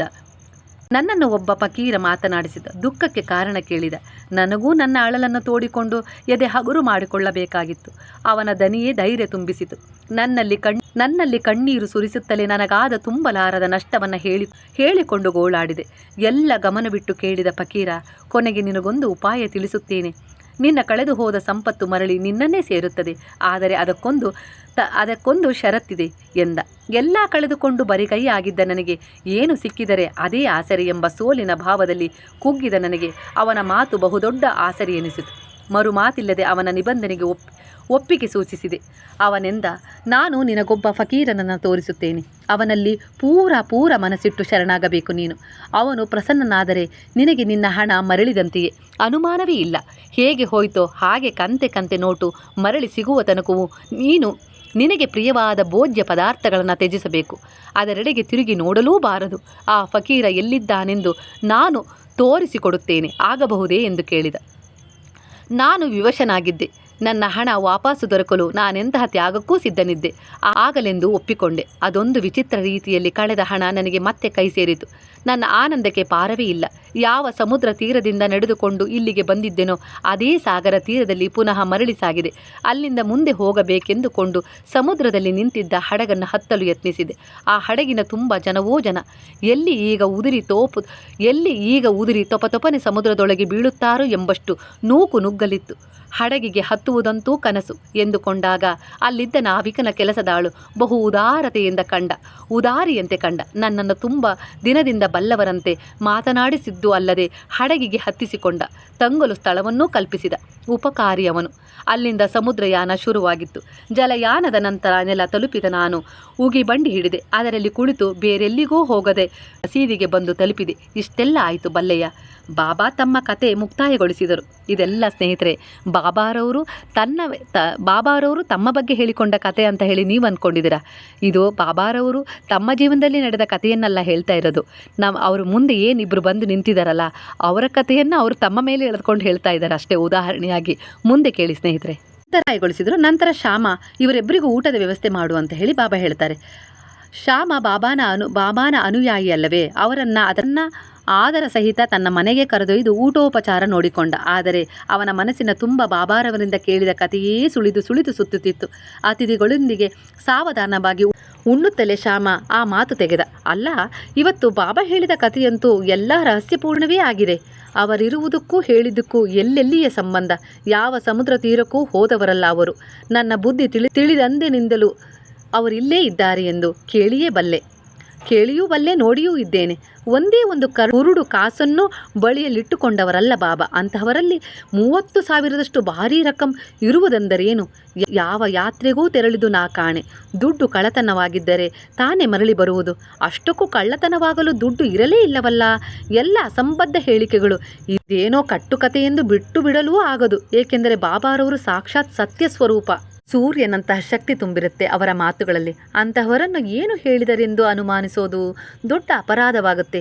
ನನ್ನನ್ನು ಒಬ್ಬ ಫಕೀರ ಮಾತನಾಡಿಸಿದ, ದುಃಖಕ್ಕೆ ಕಾರಣ ಕೇಳಿದ. ನನಗೂ ನನ್ನ ಅಳಲನ್ನು ತೋಡಿಕೊಂಡು ಎದೆ ಹಗುರು ಮಾಡಿಕೊಳ್ಳಬೇಕಾಗಿತ್ತು. ಅವನ ದನಿಯೇ ಧೈರ್ಯ ತುಂಬಿಸಿತು. ನನ್ನಲ್ಲಿ ಕಣ್, ನನ್ನಲ್ಲಿ ಕಣ್ಣೀರು ಸುರಿಸುತ್ತಲೇ ನನಗಾದ ತುಂಬಲಾರದ ನಷ್ಟವನ್ನು ಹೇಳಿ, ಹೇಳಿಕೊಂಡು ಗೋಳಾಡಿದೆ. ಎಲ್ಲ ಗಮನವಿಟ್ಟು ಕೇಳಿದ ಫಕೀರ, ಕೊನೆಗೆ ನಿನಗೊಂದು ಉಪಾಯ ತಿಳಿಸುತ್ತೇನೆ. ನಿನ್ನ ಕಳೆದು ಹೋದ ಸಂಪತ್ತು ಮರಳಿ ನಿನ್ನನ್ನೇ ಸೇರುತ್ತದೆ. ಆದರೆ ಅದಕ್ಕೊಂದು ತ, ಅದಕ್ಕೊಂದು ಷರತ್ತಿದೆ ಎಂದ. ಎಲ್ಲ ಕಳೆದುಕೊಂಡು ಬರಿಗೈಯಾಗಿದ್ದ ನನಗೆ ಏನು ಸಿಕ್ಕಿದರೆ ಅದೇ ಆಸರೆ ಎಂಬ ಸೋಲಿನ ಭಾವದಲ್ಲಿ ಕುಗ್ಗಿದ ನನಗೆ ಅವನ ಮಾತು ಬಹುದೊಡ್ಡ ಆಸರೆ ಎನಿಸಿತು. ಮರು ಮಾತಿಲ್ಲದೆ ಅವನ ನಿಬಂಧನೆಗೆ ಒಪ್, ಒಪ್ಪಿಗೆ ಸೂಚಿಸಿದೆ. ಅವನೆಂದ, ನಾನು ನಿನಗೊಬ್ಬ ಫಕೀರನನ್ನು ತೋರಿಸುತ್ತೇನೆ. ಅವನಲ್ಲಿ ಪೂರ ಪೂರ ಮನಸ್ಸಿಟ್ಟು ಶರಣಾಗಬೇಕು ನೀನು. ಅವನು ಪ್ರಸನ್ನನಾದರೆ ನಿನಗೆ ನಿನ್ನ ಹಣ ಮರಳಿದಂತೆಯೇ. ಅನುಮಾನವೇ ಇಲ್ಲ. ಹೇಗೆ ಹೋಯ್ತೋ ಹಾಗೆ ಕಂತೆ ಕಂತೆ ನೋಟು ಮರಳಿ ಸಿಗುವ ತನಕವೂ ನೀನು ನಿನಗೆ ಪ್ರಿಯವಾದ ಭೋಜ್ಯ ಪದಾರ್ಥಗಳನ್ನು ತ್ಯಜಿಸಬೇಕು. ಅದರೆಡೆಗೆ ತಿರುಗಿ ನೋಡಲೂ ಬಾರದು ಆ ಫಕೀರ ಎಲ್ಲಿದ್ದಾನೆಂದು ನಾನು ತೋರಿಸಿಕೊಡುತ್ತೇನೆ. ಆಗಬಹುದೇ ಎಂದು ಕೇಳಿದ. ನಾನು ವಿವಶನಾಗಿದ್ದೆ. ನನ್ನ ಹಣ ವಾಪಸ್ಸು ದೊರಕಲು ನಾನೆಂತಹ ತ್ಯಾಗಕ್ಕೂ ಸಿದ್ಧನಿದ್ದೆ. ಆಗಲೆಂದು ಒಪ್ಪಿಕೊಂಡೆ. ಅದೊಂದು ವಿಚಿತ್ರ ರೀತಿಯಲ್ಲಿ ಕಳೆದ ಹಣ ನನಗೆ ಮತ್ತೆ ಕೈ ಸೇರಿತು. ನನ್ನ ಆನಂದಕ್ಕೆ ಪಾರವೇ ಇಲ್ಲ. ಯಾವ ಸಮುದ್ರ ತೀರದಿಂದ ನಡೆದುಕೊಂಡು ಇಲ್ಲಿಗೆ ಬಂದಿದ್ದೆನೋ ಅದೇ ಸಾಗರ ತೀರದಲ್ಲಿ ಪುನಃ ಮರಳಿ ಸಾಗಿದೆ. ಅಲ್ಲಿಂದ ಮುಂದೆ ಹೋಗಬೇಕೆಂದುಕೊಂಡು ಸಮುದ್ರದಲ್ಲಿ ನಿಂತಿದ್ದ ಹಡಗನ್ನು ಹತ್ತಲು ಯತ್ನಿಸಿದೆ. ಆ ಹಡಗಿನ ತುಂಬ ಜನವೋ ಜನ. ಎಲ್ಲಿ ಈಗ ಉದುರಿ ತೋಪು, ಎಲ್ಲಿ ಈಗ ಉದುರಿ ತೊಪತೊಪನೆ ಸಮುದ್ರದೊಳಗೆ ಬೀಳುತ್ತಾರೋ ಎಂಬಷ್ಟು ನೂಕು ನುಗ್ಗಲಿತ್ತು. ಹಡಗಿಗೆ ಹತ್ತುವುದಂತೂ ಕನಸು ಎಂದುಕೊಂಡಾಗ ಅಲ್ಲಿದ್ದ ನಾವಿಕನ ಕೆಲಸದಾಳು ಬಹು ಉದಾರತೆಯಿಂದ ಕಂಡ. ಉದಾರಿಯಂತೆ ಕಂಡ. ನನ್ನನ್ನು ತುಂಬ ದಿನದಿಂದ ಬಲ್ಲವರಂತೆ ಮಾತನಾಡಿಸಿದ್ದು ಅಲ್ಲದೆ ಹಡಗಿಗೆ ಹತ್ತಿಸಿಕೊಂಡ. ತಂಗಲು ಸ್ಥಳವನ್ನೂ ಕಲ್ಪಿಸಿದ ಉಪಕಾರಿಯವನು ಅಲ್ಲಿಂದ ಸಮುದ್ರಯಾನ ಶುರುವಾಗಿತ್ತು. ಜಲಯಾನದ ನಂತರ ನೆಲ ತಲುಪಿದ ನಾನು ಉಗಿ ಬಂಡಿ ಹಿಡಿದೆ. ಅದರಲ್ಲಿ ಕುಳಿತು ಬೇರೆಲ್ಲಿಗೂ ಹೋಗದೆ ಸೀದಿಗೆ ಬಂದು ತಲುಪಿದೆ. ಇಷ್ಟೆಲ್ಲ ಆಯಿತು ಬಲ್ಲೆಯ. ಬಾಬಾ ತಮ್ಮ ಕತೆ ಮುಕ್ತಾಯಗೊಳಿಸಿದರು. ಇದೆಲ್ಲ ಸ್ನೇಹಿತರೆ, ಬಾಬಾರವರು ತನ್ನ ತ ಬಾಬಾರವರು ತಮ್ಮ ಬಗ್ಗೆ ಹೇಳಿಕೊಂಡ ಕತೆ ಅಂತ ಹೇಳಿ ನೀವು ಅಂದ್ಕೊಂಡಿದ್ದೀರಾ ಇದು ಬಾಬಾರವರು ತಮ್ಮ ಜೀವನದಲ್ಲಿ ನಡೆದ ಕಥೆಯನ್ನೆಲ್ಲ ಹೇಳ್ತಾ ಇರೋದು. ನಾವು ಅವರು ಮುಂದೆ ಏನಿಬ್ಬರು ಬಂದು ನಿಂತಿದ್ದಾರಲ್ಲ ಅವರ ಕಥೆಯನ್ನು ಅವರು ತಮ್ಮ ಮೇಲೆ ಎಳೆದುಕೊಂಡು ಹೇಳ್ತಾ ಇದ್ದಾರೆ ಅಷ್ಟೇ. ಉದಾಹರಣೆಯಾಗಿ ಮುಂದೆ ಕೇಳಿ ಸ್ನೇಹಿತರೆ. ಉತ್ತರಾಯಗೊಳಿಸಿದರು ನಂತರ ಶ್ಯಾಮ, ಇವರಿಬ್ಬರಿಗೂ ಊಟದ ವ್ಯವಸ್ಥೆ ಮಾಡು ಅಂತ ಹೇಳಿ ಬಾಬಾ ಹೇಳ್ತಾರೆ. ಶ್ಯಾಮ ಬಾಬಾನ ಅನು, ಬಾಬಾನ ಅನುಯಾಯಿ ಅಲ್ಲವೇ? ಅವರನ್ನು, ಅದನ್ನ ಆದರ ಸಹಿತ ತನ್ನ ಮನೆಗೆ ಕರೆದೊಯ್ದು ಊಟೋಪಚಾರ ನೋಡಿಕೊಂಡ. ಆದರೆ ಅವನ ಮನಸ್ಸಿನ ತುಂಬ ಬಾಬಾರವರಿಂದ ಕೇಳಿದ ಕಥೆಯೇ ಸುಳಿದು ಸುಳಿದು ಸುತ್ತುತ್ತಿತ್ತು. ಅತಿಥಿಗಳೊಂದಿಗೆ ಸಾವಧಾನವಾಗಿ ಉಣ್ಣುತ್ತಲೇ ಶ್ಯಾಮ ಆ ಮಾತು ತೆಗೆದ. ಅಲ್ಲ, ಇವತ್ತು ಬಾಬಾ ಹೇಳಿದ ಕಥೆಯಂತೂ ಎಲ್ಲ ರಹಸ್ಯಪೂರ್ಣವೇ ಆಗಿದೆ. ಅವರಿರುವುದಕ್ಕೂ ಹೇಳಿದ್ದಕ್ಕೂ ಎಲ್ಲೆಲ್ಲಿಯ ಸಂಬಂಧ? ಯಾವ ಸಮುದ್ರ ತೀರಕ್ಕೂ ಹೋದವರಲ್ಲ ಅವರು. ನನ್ನ ಬುದ್ಧಿ ತಿಳಿ, ತಿಳಿದಂದಿನಿಂದಲೂ ಅವರಿಲ್ಲೇ ಇದ್ದಾರೆ ಎಂದು ಕೇಳಿಯೇ ಬಲ್ಲೆ. ಕೇಳಿಯೂ ಬಲ್ಲೆ ನೋಡಿಯೂ ಇದ್ದೇನೆ. ಒಂದೇ ಒಂದು ಕುರುಡು ಕಾಸನ್ನು ಬಳಿಯಲ್ಲಿಟ್ಟುಕೊಂಡವರಲ್ಲ ಬಾಬಾ. ಅಂತಹವರಲ್ಲಿ ಮೂವತ್ತು ಸಾವಿರದಷ್ಟು ಭಾರೀ ರಕಂ ಇರುವುದೆಂದರೇನು? ಯಾವ ಯಾತ್ರೆಗೂ ತೆರಳಿದು ನಾ ಕಾಣೆ. ದುಡ್ಡು ಕಳ್ಳತನವಾಗಿದ್ದರೆ ತಾನೇ ಮರಳಿ ಬರುವುದು. ಅಷ್ಟಕ್ಕೂ ಕಳ್ಳತನವಾಗಲು ದುಡ್ಡು ಇರಲೇ ಇಲ್ಲವಲ್ಲ. ಎಲ್ಲ ಅಸಂಬದ್ಧ ಹೇಳಿಕೆಗಳು. ಇದೇನೋ ಕಟ್ಟುಕತೆಯೆಂದು ಬಿಟ್ಟು ಬಿಡಲೂ ಆಗದು. ಏಕೆಂದರೆ ಬಾಬಾರವರು ಸಾಕ್ಷಾತ್ ಸತ್ಯ ಸ್ವರೂಪ ಸೂರ್ಯನಂತಹ ಶಕ್ತಿ ತುಂಬಿರುತ್ತೆ ಅವರ ಮಾತುಗಳಲ್ಲಿ. ಅಂತಹವರನ್ನು ಏನು ಹೇಳಿದರೆಂದು ಅನುಮಾನಿಸೋದು ದೊಡ್ಡ ಅಪರಾಧವಾಗುತ್ತೆ.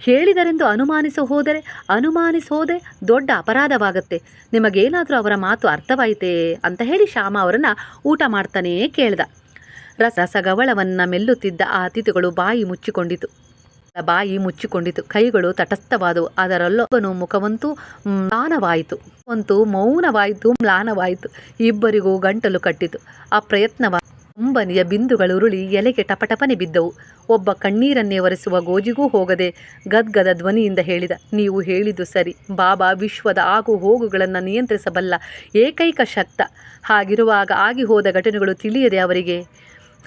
ಹೇಳಿದರೆಂದು ಅನುಮಾನಿಸ ಹೋದರೆ ಅನುಮಾನಿಸೋದೆ ದೊಡ್ಡ ಅಪರಾಧವಾಗುತ್ತೆ. ನಿಮಗೇನಾದರೂ ಅವರ ಮಾತು ಅರ್ಥವಾಯಿತೇ ಅಂತ ಹೇಳಿ ಶ್ಯಾಮ ಅವರನ್ನು ಊಟ ಮಾಡ್ತಾನೇ ಕೇಳ್ದ. ರಸ ರಸಗವಳವನ್ನು ಮೆಲ್ಲುತ್ತಿದ್ದ ಆ ಅತಿಥಿಗಳು ಬಾಯಿ ಮುಚ್ಚಿಕೊಂಡಿತು. ಬಾಯಿ ಮುಚ್ಚಿಕೊಂಡಿತು. ಕೈಗಳು ತಟಸ್ಥವಾದವು. ಅದರಲ್ಲೊಬ್ಬನು ಮುಖವಂತೂ ಮ್ಲಾನವಾಯಿತು. ಅಂತೂ ಮೌನವಾಯಿತು, ಮ್ಲಾನವಾಯಿತು. ಇಬ್ಬರಿಗೂ ಗಂಟಲು ಕಟ್ಟಿತು. ಆ ಪ್ರಯತ್ನವ ಕಂಬನಿಯ ಬಿಂದುಗಳು ಉರುಳಿ ಎಲೆಗೆ ಟಪಟಪನೆ ಬಿದ್ದವು. ಒಬ್ಬ ಕಣ್ಣೀರನ್ನೇ ಒರೆಸುವ ಗೋಜಿಗೂ ಹೋಗದೆ ಗದ್ಗದ ಧ್ವನಿಯಿಂದ ಹೇಳಿದ, ನೀವು ಹೇಳಿದ್ದು ಸರಿ. ಬಾಬಾ ವಿಶ್ವದ ಆಗು ಹೋಗುಗಳನ್ನು ನಿಯಂತ್ರಿಸಬಲ್ಲ ಏಕೈಕ ಶಕ್ತ. ಹಾಗಿರುವಾಗ ಆಗಿ ಹೋದ ಘಟನೆಗಳು ತಿಳಿಯದೆ ಅವರಿಗೆ.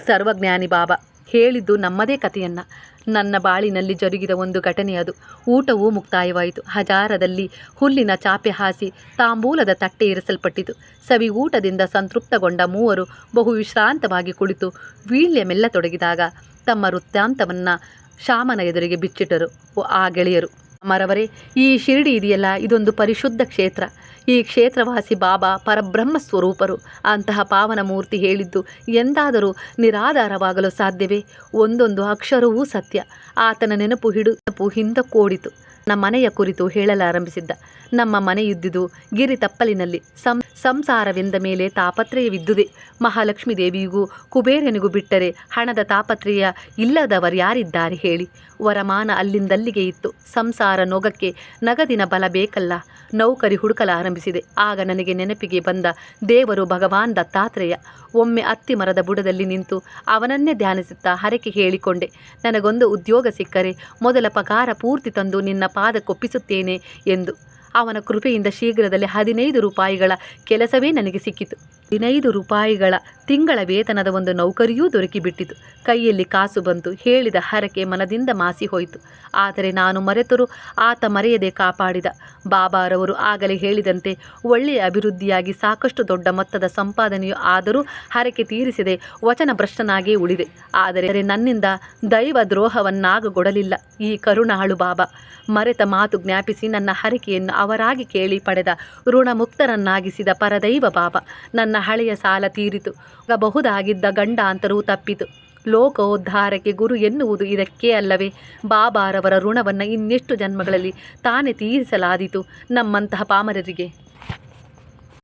ಸರ್ವಜ್ಞಾನಿ ಬಾಬಾ, ಹೇಳಿದ್ದು ನಮ್ಮದೇ ಕಥೆಯನ್ನ. ನನ್ನ ಬಾಳಿನಲ್ಲಿ ಜರುಗಿದ ಒಂದು ಘಟನೆ ಅದು. ಊಟವೂ ಮುಕ್ತಾಯವಾಯಿತು. ಹಜಾರದಲ್ಲಿ ಹುಲ್ಲಿನ ಚಾಪೆ ಹಾಸಿ ತಾಂಬೂಲದ ತಟ್ಟೆ ಇರಿಸಲ್ಪಟ್ಟಿತು. ಸವಿ ಊಟದಿಂದ ಸಂತೃಪ್ತಗೊಂಡ ಮೂವರು ಬಹು ವಿಶ್ರಾಂತವಾಗಿ ಕುಳಿತು ವೀಳ್ಯ ಮೆಲ್ಲತೊಡಗಿದಾಗ ತಮ್ಮ ವೃತ್ತಾಂತವನ್ನು ಶಾಮನ ಎದುರಿಗೆ ಬಿಚ್ಚಿಟ್ಟರು. ಆ ಗೆಳೆಯರು. ಮರವರೇ ಈ ಶಿರಡಿ ಇದೆಯಲ್ಲ? ಇದೊಂದು ಪರಿಶುದ್ಧ ಕ್ಷೇತ್ರ. ಈ ಕ್ಷೇತ್ರವಾಸಿ ಬಾಬಾ ಪರಬ್ರಹ್ಮ ಸ್ವರೂಪರು. ಅಂತಹ ಪಾವನ ಮೂರ್ತಿ ಹೇಳಿದ್ದು ಎಂದಾದರೂ ನಿರಾಧಾರವಾಗಲು ಸಾಧ್ಯವೇ? ಒಂದೊಂದು ಅಕ್ಷರವೂ ಸತ್ಯ. ಆತನ ನೆನಪು ಹಿಡು ನೆನಪು ಹಿಂದಕ್ಕೋಡಿತು ನಮ್ಮ ಮನೆಯ ಕುರಿತು ಹೇಳಲಾರಂಭಿಸಿದ್ದ. ನಮ್ಮ ಮನೆಯಿದ್ದುದು ಗಿರಿ ತಪ್ಪಲಿನಲ್ಲಿ. ಸಂ, ಸಂಸಾರವೆಂದ ಮೇಲೆ ತಾಪತ್ರಯವಿದ್ದುದೇ. ಮಹಾಲಕ್ಷ್ಮೀ ದೇವಿಗೂ ಕುಬೇರನಿಗೂ ಬಿಟ್ಟರೆ ಹಣದ ತಾಪತ್ರಯ ಇಲ್ಲದವರ್ಯಾರಿದ್ದಾರೆ ಹೇಳಿ. ವರಮಾನ ಅಲ್ಲಿಂದಲ್ಲಿಗೆ ಇತ್ತು. ಸಂಸಾರ ನೊಗಕ್ಕೆ ನಗದಿನ ಬಲ ಬೇಕಲ್ಲ. ನೌಕರಿ ಹುಡುಕಲಾರಂಭಿಸಿದೆ ಆಗ ನನಗೆ ನೆನಪಿಗೆ ಬಂದ ದೇವರು ಭಗವಾನ್ ದತ್ತಾತ್ರೇಯ. ಒಮ್ಮೆ ಅತ್ತಿ ಮರದ ಬುಡದಲ್ಲಿ ನಿಂತು ಅವನನ್ನೇ ಧ್ಯಾನಿಸುತ್ತಾ ಹರಕೆ ಹೇಳಿಕೊಂಡೆ. ನನಗೊಂದು ಉದ್ಯೋಗ ಸಿಕ್ಕರೆ ಮೊದಲ ಪಗಾರ ಪೂರ್ತಿ ತಂದು ನಿನ್ನ ಪಾದಕ್ಕೊಪ್ಪಿಸುತ್ತೇನೆ ಎಂದು. ಅವನ ಕೃಪೆಯಿಂದ ಶೀಘ್ರದಲ್ಲಿ ಹದಿನೈದು ರೂಪಾಯಿಗಳ ಕೆಲಸವೇ ನನಗೆ ಸಿಕ್ಕಿತು. ಹದಿನೈದು ರೂಪಾಯಿಗಳ ತಿಂಗಳ ವೇತನದ ಒಂದು ನೌಕರಿಯೂ ದೊರಕಿಬಿಟ್ಟಿತು. ಕೈಯಲ್ಲಿ ಕಾಸು ಬಂತು, ಹೇಳಿದ ಹರಕೆ ಮನದಿಂದ ಮಾಸಿ ಹೋಯಿತು. ಆದರೆ ನಾನು ಮರೆತರೂ ಆತ ಮರೆಯದೆ ಕಾಪಾಡಿದ. ಬಾಬಾರವರು ಆಗಲೇ ಹೇಳಿದಂತೆ ಒಳ್ಳೆಯ ಅಭಿವೃದ್ಧಿಯಾಗಿ ಸಾಕಷ್ಟು ದೊಡ್ಡ ಮೊತ್ತದ ಸಂಪಾದನೆಯೂ ಆದರೂ ಹರಕೆ ತೀರಿಸಿದೆ ವಚನ ಭ್ರಷ್ಟನಾಗೇ ಉಳಿದೆ. ಆದರೆ ನನ್ನಿಂದ ದೈವ ದ್ರೋಹವನ್ನಾಗಗೊಡಲಿಲ್ಲ. ಈ ಕರುಣಾಳು ಬಾಬಾ, ಮರೆತ ಮಾತು ಜ್ಞಾಪಿಸಿ ನನ್ನ ಹರಕೆಯನ್ನು ಅವರಾಗಿ ಕೇಳಿ ಪಡೆದ ಋಣಮುಕ್ತರನ್ನಾಗಿಸಿದ ಪರದೈವ ಬಾಬಾ, ನನ್ನ ಹಳೆಯ ಸಾಲ ತೀರಿತು. ಬಹುದಾಗಿದ್ದ ಗಂಡಾಂತರೂ ತಪ್ಪಿತು. ಲೋಕೋದ್ಧಾರಕ್ಕೆ ಗುರು ಎನ್ನುವುದು ಇದಕ್ಕೇ ಅಲ್ಲವೇ? ಬಾಬಾರವರ ಋಣವನ್ನು ಇನ್ನೆಷ್ಟು ಜನ್ಮಗಳಲ್ಲಿ ತಾನೇ ತೀರಿಸಲಾದೀತು ನಮ್ಮಂತಹ ಪಾಮರರಿಗೆ?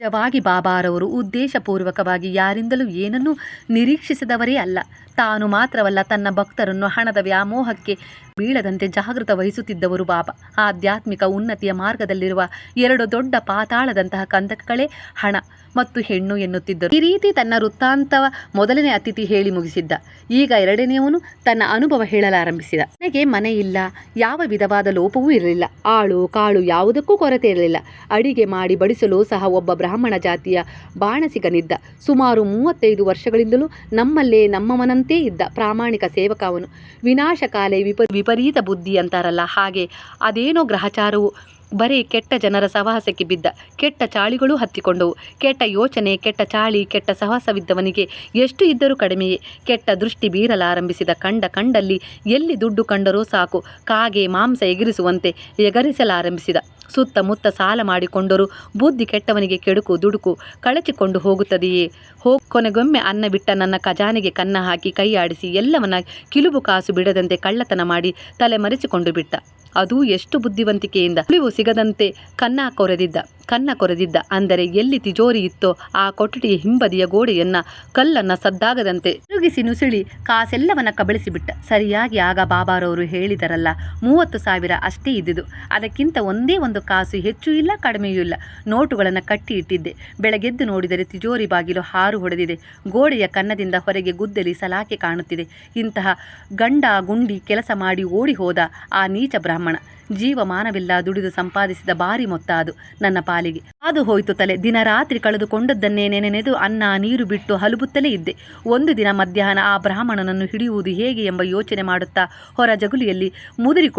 ನಿಜವಾಗಿ ಬಾಬಾರವರು ಉದ್ದೇಶಪೂರ್ವಕವಾಗಿ ಯಾರಿಂದಲೂ ಏನನ್ನೂ ನಿರೀಕ್ಷಿಸಿದವರೇ ಅಲ್ಲ. ತಾನು ಮಾತ್ರವಲ್ಲ ತನ್ನ ಭಕ್ತರನ್ನು ಹಣದ ವ್ಯಾಮೋಹಕ್ಕೆ ಬೀಳದಂತೆ ಜಾಗೃತ ವಹಿಸುತ್ತಿದ್ದವರು ಬಾಬಾ. ಆಧ್ಯಾತ್ಮಿಕ ಉನ್ನತಿಯ ಮಾರ್ಗದಲ್ಲಿರುವ ಎರಡು ದೊಡ್ಡ ಪಾತಾಳದಂತಹ ಕಂದಕಗಳೇ ಹಣ. ಮತ್ತು ಹೆಣ್ಣು ಎನ್ನುತ್ತಿದ್ದರು. ಈ ರೀತಿ ತನ್ನ ವೃತ್ತಾಂತ ಮೊದಲನೇ ಅತಿಥಿ ಹೇಳಿ ಮುಗಿಸಿದ್ದ. ಈಗ ಎರಡನೆಯವನು ತನ್ನ ಅನುಭವ ಹೇಳಲಾರಂಭಿಸಿದ. ನನಗೆ ಮನೆ ಇಲ್ಲ, ಯಾವ ವಿಧವಾದ ಲೋಪವೂ ಇರಲಿಲ್ಲ. ಆಳು, ಕಾಳು ಯಾವುದಕ್ಕೂ ಕೊರತೆ ಇರಲಿಲ್ಲ. ಅಡಿಗೆ ಮಾಡಿ ಬಡಿಸಲು ಸಹ ಒಬ್ಬ ಬ್ರಾಹ್ಮಣ ಜಾತಿಯ ಬಾಣಸಿಗನಿದ್ದ. ಸುಮಾರು ಮೂವತ್ತೈದು ವರ್ಷಗಳಿಂದಲೂ ನಮ್ಮಲ್ಲೇ ನಮ್ಮವನಂತೆ ಇದ್ದ ಪ್ರಾಮಾಣಿಕ ಸೇವಕ ಅವನು. ವಿನಾಶಕಾಲೆ ವಿಪ, ವಿಪರೀತ ಬುದ್ಧಿ ಅಂತಾರಲ್ಲ, ಹಾಗೆ ಅದೇನೋ ಗ್ರಹಚಾರವು ಬರೀ ಕೆಟ್ಟ ಜನರ ಸಹವಾಸಕ್ಕೆ ಬಿದ್ದ. ಕೆಟ್ಟ ಚಾಳಿಗಳೂ ಹತ್ತಿಕೊಂಡವು. ಕೆಟ್ಟ ಯೋಚನೆ, ಕೆಟ್ಟ ಚಾಳಿ, ಕೆಟ್ಟ ಸಹವಾಸವಿದ್ದವನಿಗೆ ಎಷ್ಟು ಇದ್ದರೂ ಕಡಿಮೆಯೇ. ಕೆಟ್ಟ ದೃಷ್ಟಿ ಬೀರಲಾರಂಭಿಸಿದ ಕಂಡ ಕಂಡಲ್ಲಿ ಎಲ್ಲಿ ದುಡ್ಡು ಕಂಡರೂ ಸಾಕು. ಕಾಗೆ ಮಾಂಸ ಎಗರಿಸುವಂತೆ ಎಗರಿಸಲಾರಂಭಿಸಿದ. ಸುತ್ತಮುತ್ತ ಸಾಲ ಮಾಡಿಕೊಂಡರೂ ಬುದ್ಧಿ ಕೆಟ್ಟವನಿಗೆ ಕೆಡುಕು ದುಡುಕು ಕಳಚಿಕೊಂಡು ಹೋಗುತ್ತದೆಯೇ? ಹೋ, ಕೊನೆಗೊಮ್ಮೆ ಅನ್ನ ಬಿಟ್ಟ ನನ್ನ ಖಜಾನೆಗೆ ಕನ್ನ ಹಾಕಿ ಕೈಯಾಡಿಸಿ ಎಲ್ಲವನ್ನ ಕಿಲುಬು ಕಾಸು ಬಿಡದಂತೆ ಕಳ್ಳತನ ಮಾಡಿ ತಲೆ ಮರೆಸಿಕೊಂಡು ಬಿಟ್ಟ. ಅದೂ ಎಷ್ಟು ಬುದ್ಧಿವಂತಿಕೆಯಿಂದ ಸುಳಿವು ಸಿಗದಂತೆ ಕನ್ನ ಕೊರೆದಿದ್ದ ಕನ್ನ ಕೊರೆದಿದ್ದ. ಅಂದರೆ ಎಲ್ಲಿ ತಿಜೋರಿ ಇತ್ತೋ ಆ ಕೊಠಡಿಯ ಹಿಂಬದಿಯ ಗೋಡೆಯನ್ನ ಕಲ್ಲನ್ನ ಸದ್ದಾಗದಂತೆ ತಿರುಗಿಸಿ ನುಸುಳಿ ಕಾಸೆಲ್ಲವನ್ನ ಕಬಳಿಸಿಬಿಟ್ಟ. ಸರಿಯಾಗಿ ಆಗ ಬಾಬಾರವರು ಹೇಳಿದರಲ್ಲ, ಮೂವತ್ತು ಸಾವಿರ ಅಷ್ಟೇ ಇದ್ದಿದ್ದು. ಅದಕ್ಕಿಂತ ಒಂದೇ ಒಂದು ಕಾಸು ಹೆಚ್ಚು ಇಲ್ಲ, ಕಡಿಮೆಯೂ ಇಲ್ಲ. ನೋಟುಗಳನ್ನು ಕಟ್ಟಿ ಇಟ್ಟಿದ್ದೆ. ಬೆಳಗೆದ್ದು ನೋಡಿದರೆ ತಿಜೋರಿ ಬಾಗಿಲು ಹಾರು ಹೊಡೆದಿದೆ. ಗೋಡೆಯ ಕನ್ನದಿಂದ ಹೊರಗೆ ಗುದ್ದಲಿ ಸಲಾಕೆ ಕಾಣುತ್ತಿದೆ. ಇಂತಹ ಗಂಡ ಗುಂಡಿ ಕೆಲಸ ಮಾಡಿ ಓಡಿ ಹೋದ ಆ ನೀಚ ಬ್ರಾಹ್ಮಣ. ಜೀವಮಾನವಿಲ್ಲ ದುಡಿದು ಸಂಪಾದಿಸಿದ ಭಾರಿ ಮೊತ್ತ ಅದು. ನನ್ನ ಪಾಲಿಗೆ ಅದು ಹೋಯ್ತು ತಲೆ. ದಿನ ರಾತ್ರಿ ಕಳೆದುಕೊಂಡದ್ದನ್ನೇ ನೆನೆನೆದು ಅನ್ನ, ನೀರು ಬಿಟ್ಟು ಹಲುಬುತ್ತಲೇ ಇದ್ದೆ. ಒಂದು ದಿನ ಮಧ್ಯಾಹ್ನ ಆ ಬ್ರಾಹ್ಮಣನನ್ನು ಹಿಡಿಯುವುದು ಹೇಗೆ ಎಂಬ ಯೋಚನೆ ಮಾಡುತ್ತಾ ಹೊರ ಜಗುಲಿಯಲ್ಲಿ ಮುದುರಿ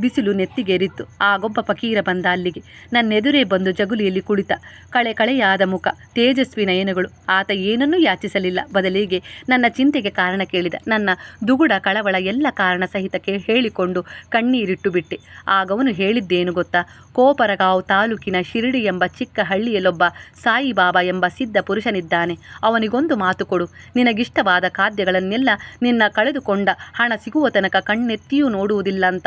ಬಿಸಿಲು ನೆತ್ತಿಗೇರಿತ್ತು. ಆಗೊಬ್ಬ ಫಕೀರ ಬಂದ ಅಲ್ಲಿಗೆ. ನನ್ನೆದುರೇ ಬಂದು ಜಗುಲಿಯಲ್ಲಿ ಕುಳಿತ. ಕಳೆ ಕಳೆಯಾದ ಮುಖ, ತೇಜಸ್ವಿ ನಯನಗಳು. ಆತ ಏನನ್ನೂ ಯಾಚಿಸಲಿಲ್ಲ. ಬದಲಿಗೆ ನನ್ನ ಚಿಂತೆಗೆ ಕಾರಣ ಕೇಳಿದ. ನನ್ನ ದುಗುಡ ಕಳವಳ ಎಲ್ಲ ಕಾರಣ ಸಹಿತಕ್ಕೆ ಹೇಳಿಕೊಂಡು ಕಣ್ಣೀರಿಟ್ಟು ಬಿಟ್ಟೆ. ಆಗವನು ಹೇಳಿದ್ದೇನು ಗೊತ್ತಾ? ಕೋಪರಗಾಂವ್ ತಾಲೂಕಿನ ಶಿರಡಿ ಎಂಬ ಚಿಕ್ಕ ಹಳ್ಳಿಯಲ್ಲೊಬ್ಬ ಸಾಯಿಬಾಬಾ ಎಂಬ ಸಿದ್ಧ ಪುರುಷನಿದ್ದಾನೆ. ಅವನಿಗೊಂದು ಮಾತು ಕೊಡು. ನಿನಗಿಷ್ಟವಾದ ಖಾದ್ಯಗಳನ್ನೆಲ್ಲ ನಿನ್ನ ಕಳೆದುಕೊಂಡ ಹಣ ಸಿಗುವ ತನಕ ಕಣ್ಣೆತ್ತಿಯೂ ನೋಡುವುದಿಲ್ಲ ಅಂತ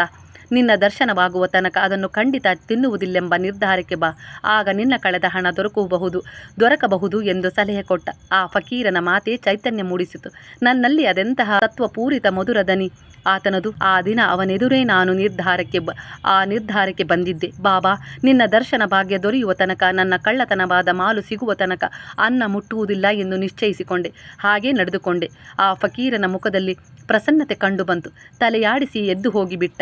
ನಿನ್ನ ದರ್ಶನವಾಗುವ ತನಕ ಅದನ್ನು ಖಂಡಿತ ತಿನ್ನುವುದಿಲ್ಲೆಂಬ ನಿರ್ಧಾರಕ್ಕೆ ಬಾ. ಆಗ ನಿನ್ನ ಕಳೆದ ಹಣ ದೊರಕಬಹುದು ದೊರಕಬಹುದು ಎಂದು ಸಲಹೆ ಕೊಟ್ಟ. ಆ ಫಕೀರನ ಮಾತೆ ಚೈತನ್ಯ ಮೂಡಿಸಿತು. ನನ್ನಲ್ಲಿ ಅದೆಂತಹ ತತ್ವಪೂರಿತ ಮಧುರ ದನಿ. ಆತನದು ಆ ದಿನ ಅವನೆದುರೇ ನಾನು ನಿರ್ಧಾರಕ್ಕೆ ಆ ನಿರ್ಧಾರಕ್ಕೆ ಬಂದಿದ್ದೆ. ಬಾಬಾ, ನಿನ್ನ ದರ್ಶನ ಭಾಗ್ಯ ದೊರೆಯುವ ತನಕ, ನನ್ನ ಕಳ್ಳತನವಾದ ಮಾಲು ಸಿಗುವ ತನಕ ಅನ್ನ ಮುಟ್ಟುವುದಿಲ್ಲ ಎಂದು ನಿಶ್ಚಯಿಸಿಕೊಂಡೆ. ಹಾಗೇ ನಡೆದುಕೊಂಡೆ. ಆ ಫಕೀರನ ಮುಖದಲ್ಲಿ ಪ್ರಸನ್ನತೆ ಕಂಡುಬಂತು. ತಲೆಯಾಡಿಸಿ ಎದ್ದು ಹೋಗಿಬಿಟ್ಟ.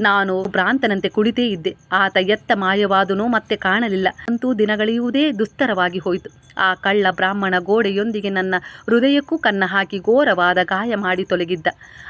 ನಾನು ಭ್ರಾಂತನಂತೆ ಕುಳಿತೇ ಇದ್ದೆ. ಆತ ಎತ್ತ ಮಾಯವಾದನೋ ಮತ್ತೆ ಕಾಣಲಿಲ್ಲ. ಅಂತೂ ದಿನಗಳೆಯುವುದೇ ದುಸ್ತರವಾಗಿ ಹೋಯಿತು. ಆ ಕಳ್ಳ ಬ್ರಾಹ್ಮಣ ಗೋಡೆಯೊಂದಿಗೆ ನನ್ನ ಹೃದಯಕ್ಕೂ ಕನ್ನ ಹಾಕಿ ಘೋರವಾದ ಗಾಯ ಮಾಡಿ ತೊಲಗಿದ್ದ.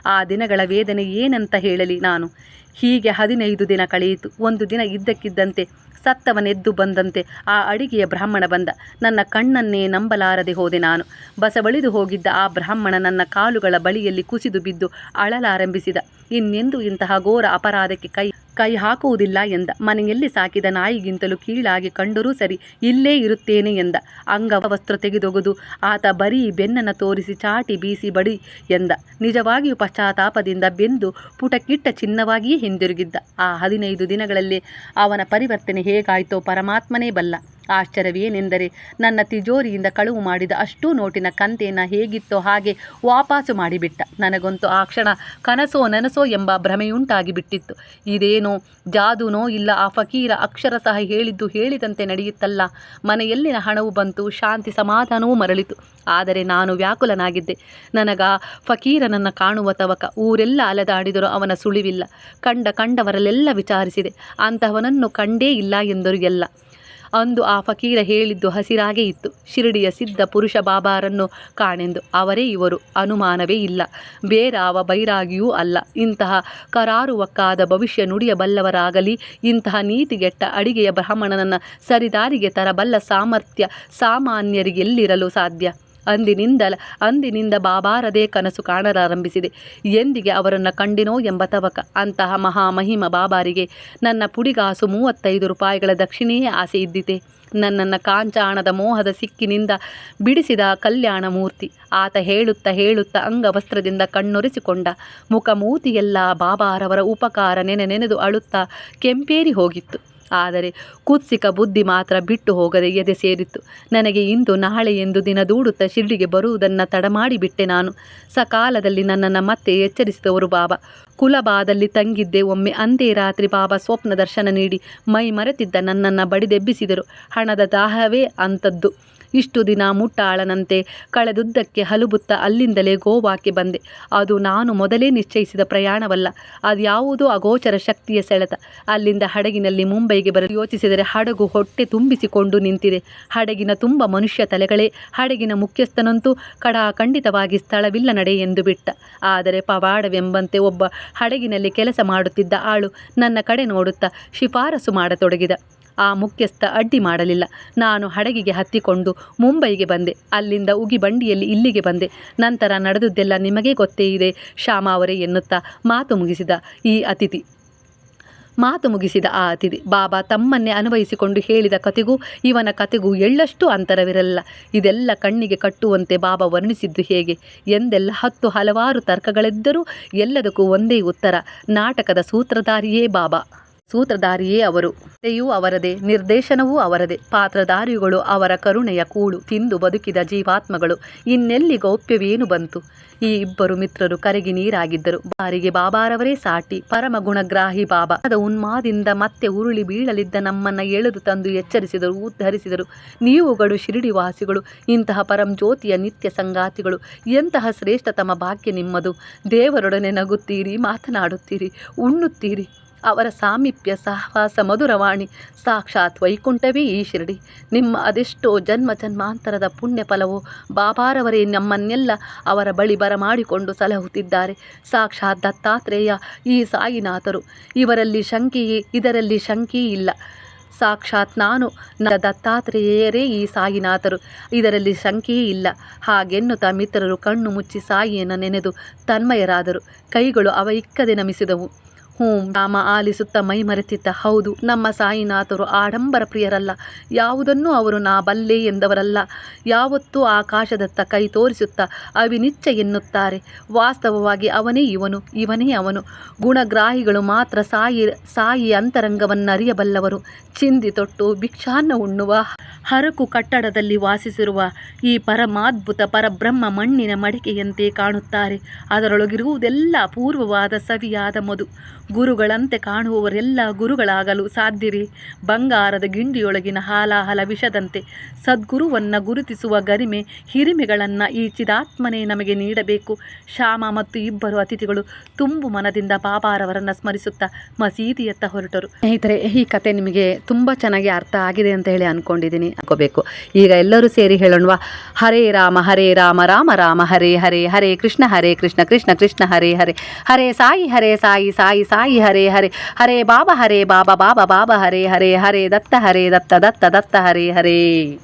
ಆ ದಿನಗಳ ವೇದನೆ ಏನಂತ ಹೇಳಲಿ ನಾನು? ಹೀಗೆ ಹದಿನೈದು ದಿನ ಕಳೆಯಿತು. ಒಂದು ದಿನ ಇದ್ದಕ್ಕಿದ್ದಂತೆ ಸತ್ತವನೆದ್ದು ಬಂದಂತೆ ಆ ಅಡಿಗೆಯ ಬ್ರಾಹ್ಮಣ ಬಂದ. ನನ್ನ ಕಣ್ಣನ್ನೇ ನಂಬಲಾರದೆ ಹೋದೆ ನಾನು. ಬಸವಳಿದು ಹೋಗಿದ್ದ ಆ ಬ್ರಾಹ್ಮಣ ನನ್ನ ಕಾಲುಗಳ ಬಳಿಯಲ್ಲಿ ಕುಸಿದು ಬಿದ್ದು ಅಳಲಾರಂಭಿಸಿದ. ಇನ್ನೆಂದು ಇಂತಹ ಘೋರ ಅಪರಾಧಕ್ಕೆ ಕೈ ಕೈ ಹಾಕುವುದಿಲ್ಲ ಎಂದ. ಮನೆಯಲ್ಲಿ ಸಾಕಿದ ನಾಯಿಗಿಂತಲೂ ಕೀಳಾಗಿ ಕಂಡರೂ ಸರಿ, ಇಲ್ಲೇ ಇರುತ್ತೇನೆ ಎಂದ. ಅಂಗವಸ್ತ್ರ ತೆಗೆದೊಗೆದು ಆತ ಬರೀ ಬೆನ್ನನ್ನು ತೋರಿಸಿ ಚಾಟಿ ಬೀಸಿ ಬಡಿ ಎಂದ. ನಿಜವಾಗಿಯೂ ಪಶ್ಚಾತ್ತಾಪದಿಂದ ಬೆಂದು ಪುಟಕ್ಕಿಟ್ಟ ಚಿನ್ನವಾಗಿಯೇ ಹಿಂದಿರುಗಿದ್ದ. ಆ ಹದಿನೈದು ದಿನಗಳಲ್ಲಿ ಅವನ ಪರಿವರ್ತನೆ ಹೇಗಾಯಿತೋ ಪರಮಾತ್ಮನೇ ಬಲ್ಲ. ಆಶ್ಚರ್ಯವೇನೆಂದರೆ ನನ್ನ ತಿಜೋರಿಯಿಂದ ಕಳುವು ಮಾಡಿದ ಅಷ್ಟೂ ನೋಟಿನ ಕಂತೆಯನ್ನು ಹೇಗಿತ್ತೋ ಹಾಗೆ ವಾಪಾಸು ಮಾಡಿಬಿಟ್ಟ. ನನಗಂತೂ ಆ ಕ್ಷಣ ಕನಸೋ ನನಸೋ ಎಂಬ ಭ್ರಮೆಯುಂಟಾಗಿ ಬಿಟ್ಟಿತ್ತು ಇದೇನೋ ಜಾದೂನೋ ಇಲ್ಲ ಆ ಫಕೀರ ಅಕ್ಷರ ಸಹ ಹೇಳಿದ್ದು ಹೇಳಿದಂತೆ ನಡೆಯುತ್ತಲ್ಲ. ಮನೆಯಲ್ಲಿನ ಹಣವು ಬಂತು, ಶಾಂತಿ ಸಮಾಧಾನವೂ ಮರಳಿತು. ಆದರೆ ನಾನು ವ್ಯಾಕುಲನಾಗಿದ್ದೆ. ನನಗ ಫಕೀರನನ್ನು ಕಾಣುವ ತವಕ ಊರೆಲ್ಲ ಅಲೆದಾಡಿದರೂ ಅವನ ಸುಳಿವಿಲ್ಲ. ಕಂಡ ಕಂಡವರಲ್ಲೆಲ್ಲ ವಿಚಾರಿಸಿದೆ. ಅಂತಹವನನ್ನು ಕಂಡೇ ಇಲ್ಲ ಎಂದರು ಎಲ್ಲ. ಅಂದು ಆ ಫಕೀರ ಹೇಳಿದ್ದು ಹಸಿರಾಗೇ ಇತ್ತು. ಶಿರಡಿಯ ಸಿದ್ಧ ಪುರುಷ ಬಾಬಾರನ್ನು ಕಾಣೆಂದು ಅವರೇ ಇವರು. ಅನುಮಾನವೇ ಇಲ್ಲ. ಬೇರಾವ ಬೈರಾಗಿಯೂ ಅಲ್ಲ. ಇಂತಹ ಕರಾರುವಕ್ಕಾದ ಭವಿಷ್ಯ ನುಡಿಯಬಲ್ಲವರಾಗಲಿ, ಇಂತಹ ನೀತಿಗೆಟ್ಟ ಅಡಿಗೆಯ ಬ್ರಾಹ್ಮಣನನ್ನು ಸರಿದಾರಿಗೆ ತರಬಲ್ಲ ಸಾಮರ್ಥ್ಯ ಸಾಮಾನ್ಯರಿಗೆಲ್ಲಿರಲು ಸಾಧ್ಯ? ಅಂದಿನಿಂದಲ ಅಂದಿನಿಂದ ಬಾಬಾರದೇ ಕನಸು ಕಾಣಲಾರಂಭಿಸಿದೆ. ಎಂದಿಗೆ ಅವರನ್ನು ಕಂಡಿನೋ ಎಂಬ ತವಕ. ಅಂತಹ ಮಹಾಮಹಿಮ ಬಾಬಾರಿಗೆ ನನ್ನ ಪುಡಿಗಾಸು ಮೂವತ್ತೈದು ರೂಪಾಯಿಗಳ ದಕ್ಷಿಣೆಯೇ ಆಸೆ ಇದ್ದಿತೆ. ನನ್ನನ್ನು ಕಾಂಚಾಣದ ಮೋಹದ ಸಿಕ್ಕಿನಿಂದ ಬಿಡಿಸಿದ ಕಲ್ಯಾಣ ಮೂರ್ತಿ ಆತ ಹೇಳುತ್ತಾ ಹೇಳುತ್ತಾ ಅಂಗವಸ್ತ್ರದಿಂದ ಕಣ್ಣೊರೆಸಿಕೊಂಡ. ಮುಖಮೂತಿಯೆಲ್ಲ ಬಾಬಾರವರ ಉಪಕಾರ ನೆನೆ ನೆನೆದು ಅಳುತ್ತಾ ಕೆಂಪೇರಿ ಹೋಗಿತ್ತು. ಆದರೆ ಕುತ್ಸಿಕ ಬುದ್ಧಿ ಮಾತ್ರ ಬಿಟ್ಟು ಹೋಗದೆ ಎದೆ ಸೇರಿತ್ತು. ನನಗೆ ಇಂದು ನಾಳೆ ಎಂದು ದಿನ ದೂಡುತ್ತಾ ಶಿರ್ಡಿಗೆ ಬರುವುದನ್ನು ತಡಮಾಡಿಬಿಟ್ಟೆ ನಾನು. ಸಕಾಲದಲ್ಲಿ ನನ್ನನ್ನು ಮತ್ತೆ ಎಚ್ಚರಿಸಿದವರು ಬಾಬಾ. ಕುಲಬಾದಲ್ಲಿ ತಂಗಿದ್ದೆ, ಒಮ್ಮೆ ಅಂದೇ ರಾತ್ರಿ ಬಾಬಾ ಸ್ವಪ್ನ ದರ್ಶನ ನೀಡಿ ಮೈ ಮರೆತಿದ್ದ ನನ್ನನ್ನು ಬಡಿದೆಬ್ಬಿಸಿದರು. ಹಣದ ದಾಹವೇ ಅಂಥದ್ದು. ಇಷ್ಟು ದಿನ ಮುಟ್ಟಾಳನಂತೆ. ಕಳೆದುದ್ದಕ್ಕೆ ಹಲುಬುತ್ತ ಅಲ್ಲಿಂದಲೇ ಗೋವಾಕ್ಕೆ ಬಂದೆ. ಅದು ನಾನು ಮೊದಲೇ ನಿಶ್ಚಯಿಸಿದ ಪ್ರಯಾಣವಲ್ಲ. ಅದ್ಯಾವುದೋ ಅಗೋಚರ ಶಕ್ತಿಯ ಸೆಳೆತ. ಅಲ್ಲಿಂದ ಹಡಗಿನಲ್ಲಿ ಮುಂಬೈಗೆ ಬರಲು ಯೋಚಿಸಿದರೆ ಹಡಗು ಹೊಟ್ಟೆ ತುಂಬಿಸಿಕೊಂಡು ನಿಂತಿದೆ. ಹಡಗಿನ ತುಂಬ ಮನುಷ್ಯ ತಲೆಗಳೇ. ಹಡಗಿನ ಮುಖ್ಯಸ್ಥನಂತೂ ಕಡಾಖಂಡಿತವಾಗಿ ಸ್ಥಳವಿಲ್ಲ ನಡೆ ಎಂದು ಬಿಟ್ಟ. ಆದರೆ ಪವಾಡವೆಂಬಂತೆ ಒಬ್ಬ ಹಡಗಿನಲ್ಲಿ ಕೆಲಸ ಮಾಡುತ್ತಿದ್ದ ಆಳು ನನ್ನ ಕಡೆ ನೋಡುತ್ತಾ ಶಿಫಾರಸು ಮಾಡತೊಡಗಿದ. ಆ ಮುಖ್ಯಸ್ಥ ಅಡ್ಡಿ ಮಾಡಲಿಲ್ಲ. ನಾನು ಹಡಗಿಗೆ ಹತ್ತಿಕೊಂಡು ಮುಂಬೈಗೆ ಬಂದೆ. ಅಲ್ಲಿಂದ ಉಗಿ ಬಂಡಿಯಲ್ಲಿ ಇಲ್ಲಿಗೆ ಬಂದೆ. ನಂತರ ನಡೆದುದೆಲ್ಲ ನಿಮಗೇ ಗೊತ್ತೇ ಇದೆ, ಶ್ಯಾಮ ಅವರೇ ಎನ್ನುತ್ತಾ ಮಾತು ಮುಗಿಸಿದ ಈ ಅತಿಥಿ. ಮಾತು ಮುಗಿಸಿದ ಆ ಅತಿಥಿ. ಬಾಬಾ ತಮ್ಮನ್ನೇ ಅನ್ವಯಿಸಿಕೊಂಡು ಹೇಳಿದ ಕತೆಗೂ ಇವನ ಕತೆಗೂ ಎಳ್ಳಷ್ಟು ಅಂತರವಿರಲ್ಲ ಇದೆಲ್ಲ ಕಣ್ಣಿಗೆ ಕಟ್ಟುವಂತೆ ಬಾಬಾ ವರ್ಣಿಸಿದ್ದು ಹೇಗೆ? ಎಂದೆಲ್ಲ ಹತ್ತು ಹಲವಾರು ತರ್ಕಗಳಿದ್ದರೂ ಎಲ್ಲದಕ್ಕೂ ಒಂದೇ ಉತ್ತರ. ನಾಟಕದ ಸೂತ್ರಧಾರಿಯೇ ಬಾಬಾ. ಸೂತ್ರಧಾರಿಯೇ ಅವರು. ಕಥೆಯೂ ಅವರದೇ, ನಿರ್ದೇಶನವೂ ಅವರದೇ. ಪಾತ್ರಧಾರಿಗಳು ಅವರ ಕರುಣೆಯ ಕೂಳು ತಿಂದು ಬದುಕಿದ ಜೀವಾತ್ಮಗಳು. ಇನ್ನೆಲ್ಲಿ ಗೌಪ್ಯವೇನು ಬಂತು? ಈ ಇಬ್ಬರು ಮಿತ್ರರು ಕರಗಿ ನೀರಾಗಿದ್ದರು. ಬಾರಿಗೆ ಬಾಬಾರವರೇ ಸಾಟಿ. ಪರಮ ಗುಣಗ್ರಾಹಿ ಬಾಬಾ. ಅದ ಉನ್ಮಾದಿಂದ ಮತ್ತೆ ಉರುಳಿ ಬೀಳಲಿದ್ದ ನಮ್ಮನ್ನ ಎಳೆದು ತಂದು ಎಚ್ಚರಿಸಿದರು, ಉದ್ಧರಿಸಿದರು. ನೀವುಗಳು ಶಿರಡಿವಾಸಿಗಳು, ಇಂತಹ ಪರಂ ಜ್ಯೋತಿಯ ನಿತ್ಯ ಸಂಗಾತಿಗಳು. ಎಂತಹ ಶ್ರೇಷ್ಠತಮ ಭಾಗ್ಯ ನಿಮ್ಮದು. ದೇವರೊಡನೆ ನಗುತ್ತೀರಿ, ಮಾತನಾಡುತ್ತೀರಿ, ಉಣ್ಣುತ್ತೀರಿ. ಅವರ ಸಾಮೀಪ್ಯ ಸಹವಾಸ ಮಧುರವಾಣಿ, ಸಾಕ್ಷಾತ್ ವೈಕುಂಠವೇ ಈ ಶಿರಡಿ. ನಿಮ್ಮ ಅದೆಷ್ಟೋ ಜನ್ಮ ಜನ್ಮಾಂತರದ ಪುಣ್ಯ ಫಲವು, ಬಾಬಾರವರೇ ನಮ್ಮನ್ನೆಲ್ಲ ಅವರ ಬಳಿ ಬರಮಾಡಿಕೊಂಡು ಸಲಹುತ್ತಿದ್ದಾರೆ. ಸಾಕ್ಷಾತ್ ದತ್ತಾತ್ರೇಯ ಈ ಸಾಯಿನಾಥರು. ಇವರಲ್ಲಿ ಶಂಕೆಯೇ, ಇದರಲ್ಲಿ ಶಂಕೆಯೇ ಇಲ್ಲ. ಸಾಕ್ಷಾತ್ ನಾನು ನ ದತ್ತಾತ್ರೇಯರೇ ಈ ಸಾಯಿನಾಥರು. ಇದರಲ್ಲಿ ಶಂಕೆಯೇ ಇಲ್ಲ. ಹಾಗೆನ್ನುತ್ತಾ ಮಿತ್ರರು ಕಣ್ಣು ಮುಚ್ಚಿ ಸಾಯಿಯನ್ನು ನೆನೆದು ತನ್ಮಯರಾದರು. ಕೈಗಳು ಅವ ಇಕ್ಕದೆ ನಮಿಸಿದವು. ಹ್ಞೂ ರಾಮ ಆಲಿಸುತ್ತ ಮೈ ಮರೆತಿದ್ದ ಹೌದು, ನಮ್ಮ ಸಾಯಿನಾಥರು ಆಡಂಬರ ಪ್ರಿಯರಲ್ಲ. ಯಾವುದನ್ನೂ ಅವರು ನಾ ಬಲ್ಲೆ ಎಂದವರಲ್ಲ. ಯಾವತ್ತೂ ಆಕಾಶದತ್ತ ಕೈ ತೋರಿಸುತ್ತಾ ಅವಿನಿಚ್ಚ ಎನ್ನುತ್ತಾರೆ. ವಾಸ್ತವವಾಗಿ ಅವನೇ ಇವನು, ಇವನೇ ಅವನು. ಗುಣಗ್ರಾಹಿಗಳು ಮಾತ್ರ ಸಾಯಿ ಸಾಯಿ ಅಂತರಂಗವನ್ನರಿಯಬಲ್ಲವರು. ಚಿಂದಿ ತೊಟ್ಟು ಭಿಕ್ಷಾನ್ನ ಉಣ್ಣುವ ಹರಕು ಕಟ್ಟಡದಲ್ಲಿ ವಾಸಿಸಿರುವ ಈ ಪರಮಾದ್ಭುತ ಪರಬ್ರಹ್ಮ ಮಣ್ಣಿನ ಮಡಿಕೆಯಂತೆ ಕಾಣುತ್ತಾರೆ. ಅದರೊಳಗಿರುವುದೆಲ್ಲ ಅಪೂರ್ವವಾದ ಸವಿಯಾದ ಮಧು. ಗುರುಗಳಂತೆ ಕಾಣುವವರೆಲ್ಲ ಗುರುಗಳಾಗಲು ಸಾಧ್ಯರಿ. ಬಂಗಾರದ ಗಿಂಡಿಯೊಳಗಿನ ಹಾಲಾಹಲ ವಿಷದಂತೆ ಸದ್ಗುರುವನ್ನು ಗುರುತಿಸುವ ಗರಿಮೆ ಹಿರಿಮೆಗಳನ್ನು ಈ ಚಿದಾತ್ಮನೇ ನಮಗೆ ನೀಡಬೇಕು. ಶ್ಯಾಮ ಮತ್ತು ಇಬ್ಬರು ಅತಿಥಿಗಳು ತುಂಬು ಮನದಿಂದ ಬಾಬಾರವರನ್ನು ಸ್ಮರಿಸುತ್ತಾ ಮಸೀದಿಯತ್ತ ಹೊರಟರು. ಸ್ನೇಹಿತರೆ, ಈ ಕತೆ ನಿಮಗೆ ತುಂಬ ಚೆನ್ನಾಗಿ ಅರ್ಥ ಆಗಿದೆ ಅಂತ ಹೇಳಿ ಅನ್ಕೊಂಡಿದ್ದೀನಿ. ಅನ್ಕೋಬೇಕು. ಈಗ ಎಲ್ಲರೂ ಸೇರಿ ಹೇಳೋಣವಾ? ಹರೇ ರಾಮ ಹರೇ ರಾಮ ರಾಮ ರಾಮ, ಹರೇ ಹರೇ ಹರೇ ಕೃಷ್ಣ ಹರೇ ಕೃಷ್ಣ ಕೃಷ್ಣ ಕೃಷ್ಣ, ಹರೇ ಹರೇ. ಹರೇ ಸಾಯಿ ಹರೇ ಸಾಯಿ ಸಾಯಿ ಸಾಯಿ. ಹರೇ ಹರೇ ಹರೇ ಬಾಬಾ ಹರೇ ಬಾಬಾ ಬಾಬಾ ಬಾಬಾ, ಹರೇ ಹರೇ ಹರೇ, ದತ್ತ ಹರೇ, ದತ್ತ ದತ್ತ ದತ್ತ, ಹರೇ ಹರೇ.